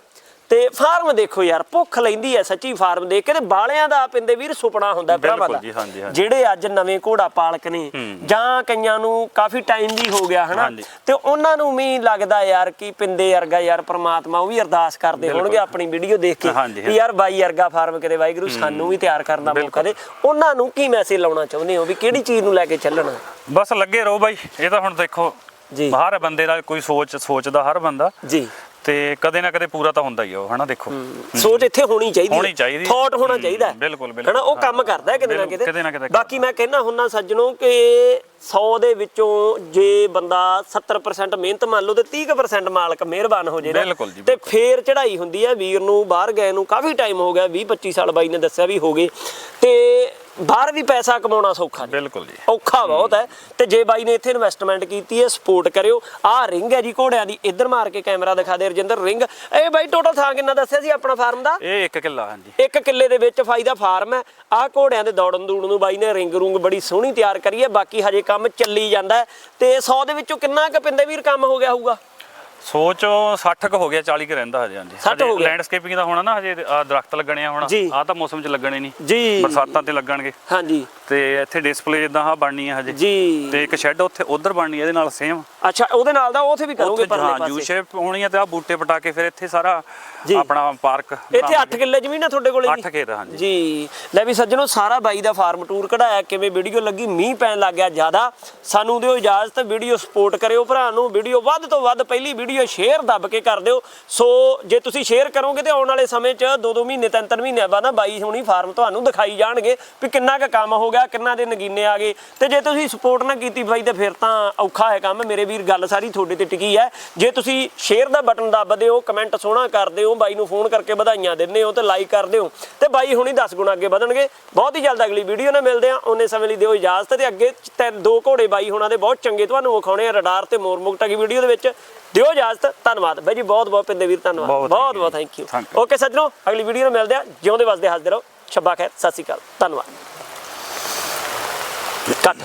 ਤੇ ਫਾਰਮ ਦੇਖੋ ਯਾਰ ਭੁੱਖ ਲੈਂਦੀ ਐ ਸੱਚੀ ਫਾਰਮ ਦੇਖ ਕੇ ਤੇ ਬਾਲਿਆਂ ਦਾ ਪਿੰਦੇ ਵੀਰ ਸੁਪਨਾ ਹੁੰਦਾ ਭਰਾਵਾਂ ਦਾ। ਜਿਹੜੇ ਅੱਜ ਨਵੇਂ ਘੋੜਾ ਪਾਲਕ ਨੇ ਜਾਂ ਕਈਆਂ ਨੂੰ ਕਾਫੀ ਟਾਈਮ ਵੀ ਹੋ ਗਿਆ ਹਨਾ। ਤੇ ਉਹਨਾਂ ਨੂੰ ਵੀ ਲੱਗਦਾ ਯਾਰ ਕਿ ਪਿੰਦੇ ਵਰਗਾ ਯਾਰ ਪ੍ਰਮਾਤਮਾ ਉਹ ਵੀ ਅਰਦਾਸ ਕਰਦੇ ਹੋਣਗੇ ਆਪਣੀ ਵੀਡੀਓ ਦੇਖ ਕੇ ਵੀ ਯਾਰ ਬਾਈ ਵਰਗਾ ਫਾਰਮ ਕਿਤੇ ਵਾਹਿਗੁਰੂ ਸਾਨੂੰ ਵੀ ਤਿਆਰ ਕਰਨ ਦਾ ਮੌਕਾ ਦੇ। ਉਹਨਾਂ ਨੂੰ ਕੀ ਮੈਸੇਜ ਲਾਉਣਾ ਚਾਹੁੰਦੇ ਹੋ ਵੀ ਕਿਹੜੀ ਚੀਜ਼ ਨੂੰ ਲੈ ਕੇ ਚੱਲਣਾ? ਬਸ ਲੱਗੇ ਰਹੋ ਬਾਈ ਇਹ ਤਾਂ ਹੁਣ ਦੇਖੋ ਜੀ। ਹਰ ਬੰਦੇ ਦਾ ਕੋਈ ਸੋਚ ਸੋਚਦਾ ਹਰ ਬੰਦਾ। ਜੀ। ਤੇ ਕਦੇ ਨਾ ਕਦੇ ਪੂਰਾ ਤਾਂ ਹੁੰਦਾ ਹੀ ਆ ਉਹ ਹਨਾ ਦੇਖੋ ਸੋਚ ਇੱਥੇ ਹੋਣੀ ਚਾਹੀਦੀ ਹੋਣੀ ਚਾਹੀਦੀ। ਥਾਟ ਹੋਣਾ ਚਾਹੀਦਾ। ਬਿਲਕੁਲ, ਬਿਲਕੁਲ। ਹਨਾ ਉਹ ਕੰਮ ਕਰਦਾ ਕਿਤੇ ਨਾ ਕਿਤੇ ਨਾ ਕਿਤੇ ਕਿਤੇ। ਬਾਕੀ ਮੈਂ ਕਹਿੰਦਾ ਹੁੰਨਾ ਸੱਜਣੋ ਕਿ 100 ਦੇ ਵਿੱਚੋਂ ਜੇ ਬੰਦਾ 70% ਮਿਹਨਤ ਮੰਨ ਲਓ ਤੇ 30% ਮਾਲਕ ਮਿਹਰਬਾਨ ਹੋ ਜੀ, ਤੇ ਫੇਰ ਚੜ੍ਹਾਈ ਹੁੰਦੀ ਹੈ ਵੀਰ ਨੂੰ ਬਾਹਰ ਗਏ ਨੂੰ ਕਾਫੀ ਟਾਈਮ ਹੋ ਗਿਆ 20 25 ਸਾਲ ਬਾਈ ਨੇ ਦੱਸਿਆ ਵੀ ਹੋ ਗਏ ਤੇ ਬਾਹਰ ਵੀ ਪੈਸਾ ਕਮਾਉਣਾ ਸੌਖਾ ਨਹੀਂ। ਬਿਲਕੁਲ ਜੀ। ਔਖਾ ਬਹੁਤ ਹੈ। ਤੇ ਜੇ ਬਾਈ ਨੇ ਇੱਥੇ ਇਨਵੈਸਟਮੈਂਟ ਕੀਤੀ ਹੈ ਸਪੋਰਟ ਕਰਿਓ। ਆਹ ਰਿੰਗ ਹੈ ਜੀ ਘੋੜਿਆਂ ਦੀ। ਇੱਧਰ ਮਾਰ ਕੇ ਕੈਮਰਾ ਦਿਖਾ ਦੇ ਰਜਿੰਦਰ ਰਿੰਗ ਇਹ ਬਾਈ ਟੋਟਲ ਥਾਂ ਕਿੰਨਾ ਦੱਸਿਆ ਸੀ ਆਪਣਾ ਫਾਰਮ ਦਾ? ਇਹ ਇੱਕ ਕਿੱਲਾ ਹਾਂਜੀ। ਇੱਕ ਕਿੱਲੇ ਦੇ ਵਿੱਚ ਫਾਇਦਾ ਫਾਰਮ ਹੈ। ਆਹ ਘੋੜਿਆਂ ਦੇ ਦੌੜਨ ਦੂੜਨ ਨੂੰ ਬਾਈ ਨੇ ਰਿੰਗ ਰੂੰਗ ਬੜੀ ਸੋਹਣੀ ਤਿਆਰ ਕਰੀ ਹੈ। ਬਾਕੀ ਹਜੇ ਕੰਮ ਚੱਲੀ ਜਾਂਦਾ ਤੇ 100 ਦੇ ਵਿੱਚੋਂ ਕਿੰਨਾ ਕੁ ਪਿੰਦੇ ਵੀਰ ਕੰਮ ਹੋ ਗਿਆ ਹੋਊਗਾ? ਸੋਚ 60 ਕ ਹੋ ਗਿਆ 40 ਕ ਰਹਿੰਦਾ ਹਜੇ ਹਾਂਜੀ। 60 ਹੋ ਗਿਆ। ਲੈਂਡਸਕੇਪਿੰਗ ਦਾ ਹੋਣਾ ਨਾ ਹਜੇ ਦਰਖਤ ਲੱਗਣੇ ਆ ਹੁਣ। ਜੀ। ਆਹ ਤਾਂ ਮੌਸਮ 'ਚ ਲੱਗਣੇ ਨਹੀਂ। ਜੀ। ਬਰਸਾਤਾਂ ਤੇ ਲੱਗਣਗੇ। ਹਾਂਜੀ। ਤੇ ਇੱਥੇ ਡਿਸਪਲੇ ਜਿੱਦਾਂ ਆ ਬਣਨੀ ਆ ਹਜੇ। ਜੀ। ਤੇ ਇੱਕ ਸ਼ੈੱਡ ਉੱਥੇ ਉਧਰ ਬਣਨੀ ਆ ਇਹਦੇ ਨਾਲ ਸੇਮ ਅੱਛਾ ਉਹਦੇ ਨਾਲ ਦਾ ਉੱਥੇ ਵੀ ਕਰੋਗੇ ਪਰਲੇ ਹਾਂ ਪਾਸੇ? ਸ਼ੇਪ ਹੋਣੀ ਆ ਤੇ ਆ ਬੂਟੇ ਪਟਾ ਕੇ ਫਿਰ ਇੱਥੇ ਸਾਰਾ ਜੀ। ਆਪਣਾ ਪਾਰਕ ਇੱਥੇ 8 ਕਿੱਲੇ ਜ਼ਮੀਨ ਹੈ ਤੁਹਾਡੇ ਕੋਲੇ ਜੀ? ਅੱਠ ਖੇਤ ਆ, ਹਾਂਜੀ। ਜੀ। ਲੈ ਵੀ ਸੱਜਣੋ ਸਾਰਾ ਬਾਈ ਦਾ ਫਾਰਮ ਟੂਰ ਕਢਾਇਆ ਕਿਵੇਂ ਵੀਡੀਓ ਲੱਗੀ? ਮੀਂਹ ਪੈਣ ਲੱਗ ਗਿਆ ਜ਼ਿਆਦਾ। ਸਾਨੂੰ ਦਿਓ ਇਜਾਜ਼ਤ ਵੀਡੀਓ ਸਪੋਰਟ ਕਰਿਓ ਭਰਾ ਨੂੰ। ਵੀਡੀਓ ਵੱਧ ਤੋਂ ਵੱਧ ਪਹਿਲੀ ਵੀਡੀਓ ਸ਼ੇਅਰ ਦੱਬ ਕੇ ਕਰ ਦਿਓ। ਸੋ ਜੇ ਤੁਸੀਂ ਸ਼ੇਅਰ ਕਰੋਗੇ ਤੇ ਆਉਣ ਵਾਲੇ ਸਮੇਂ 'ਚ ਦੋ ਦੋ ਮਹੀਨੇ ਤਿੰਨ ਤਿੰਨ ਮਹੀਨਿਆਂ ਬਾਅਦ ਨਾ ਬਾਈ ਹੁਣੀ ਫਾਰਮ ਤੁਹਾਨੂੰ ਦਿਖਾਈ ਜਾਣਗੇ ਵੀ ਕਿੰਨਾ ਕੁ ਕੰਮ ਹੋ ਗਿਆ ਕਿੰਨਾ ਦੇ ਨਗੀਨੇ ਆ ਗਏ। ਤੇ ਜੇ ਤੁਸੀਂ ਸਪੋਰਟ ਨਾ ਕੀਤੀ ਬਾਈ ਤੇ ਫਿਰ ਤਾਂ ਔਖਾ ਹੈ ਕੰਮ। ਮੇਰੇ ਵੀਰ ਗੱਲ ਸਾਰੀ ਤੁਹਾਡੇ ਤੇ ਟਿਕੀ ਹੈ। ਜੇ ਤੁਸੀਂ ਸ਼ੇਅਰ ਦਾ ਬਟਨ ਦੱਬਦੇ ਹੋ ਕਮੈਂਟ ਸੋਹਣਾ ਕਰਦੇ ਹੋ ਬਾਈ ਨੂੰ ਫੋਨ ਕਰਕੇ ਵਧਾਈਆਂ ਦਿੰਦੇ ਹੋ ਤੇ ਲਾਈਕ ਕਰਦੇ ਹੋ। ਤੇ ਬਾਈ ਹੁਣੀ 10 ਗੁਣਾ ਅੱਗੇ ਵਧਣਗੇ। ਬਹੁਤ ਹੀ ਜਲਦ ਅਗਲੀ ਵੀਡੀਓ ਨਾਲ ਮਿਲਦੇ ਆ ਉਹਨੇ ਸਮੇਂ ਲਈ ਦਿਓ ਇਜਾਜ਼ਤ ਤੇ ਅੱਗੇ ਤਿੰਨ ਦੋ ਘੋੜੇ ਬਾਈ ਹੁਣਾਂ ਦੇ ਬਹੁਤ ਚੰਗੇ ਤੁਹਾਨੂੰ ਵਿਖਾਉਣੇ ਆ ਰਡਾਰ ਤੇ ਮੋਰ ਮੁਕਟਾ ਦੀ ਵੀਡੀਓ ਦੇ ਵਿੱਚ। ਦਿਓ ਇਜਾਜ਼ਤ ਧੰਨਵਾਦ। ਬਾਈ ਜੀ ਬਹੁਤ ਬਹੁਤ ਪਿੰਦੇ ਵੀਰ ਧੰਨਵਾਦ। ਬਹੁਤ ਬਹੁਤ ਥੈਂਕ ਯੂ. ਓਕੇ ਸੱਜਣੋ ਅਗਲੀ ਵੀਡੀਓ ਨਾਲ ਮਿਲਦੇ ਆ ਜਿਉਂਦੇ ਵਸਦੇ ਹੱਸਦੇ ਰਹੋ। ਛੱਬਾ ਖੈਰ। ਸਤਿ ਸ਼੍ਰੀ ਅਕਾਲ। ਧੰਨਵਾਦ। ਕੱਟ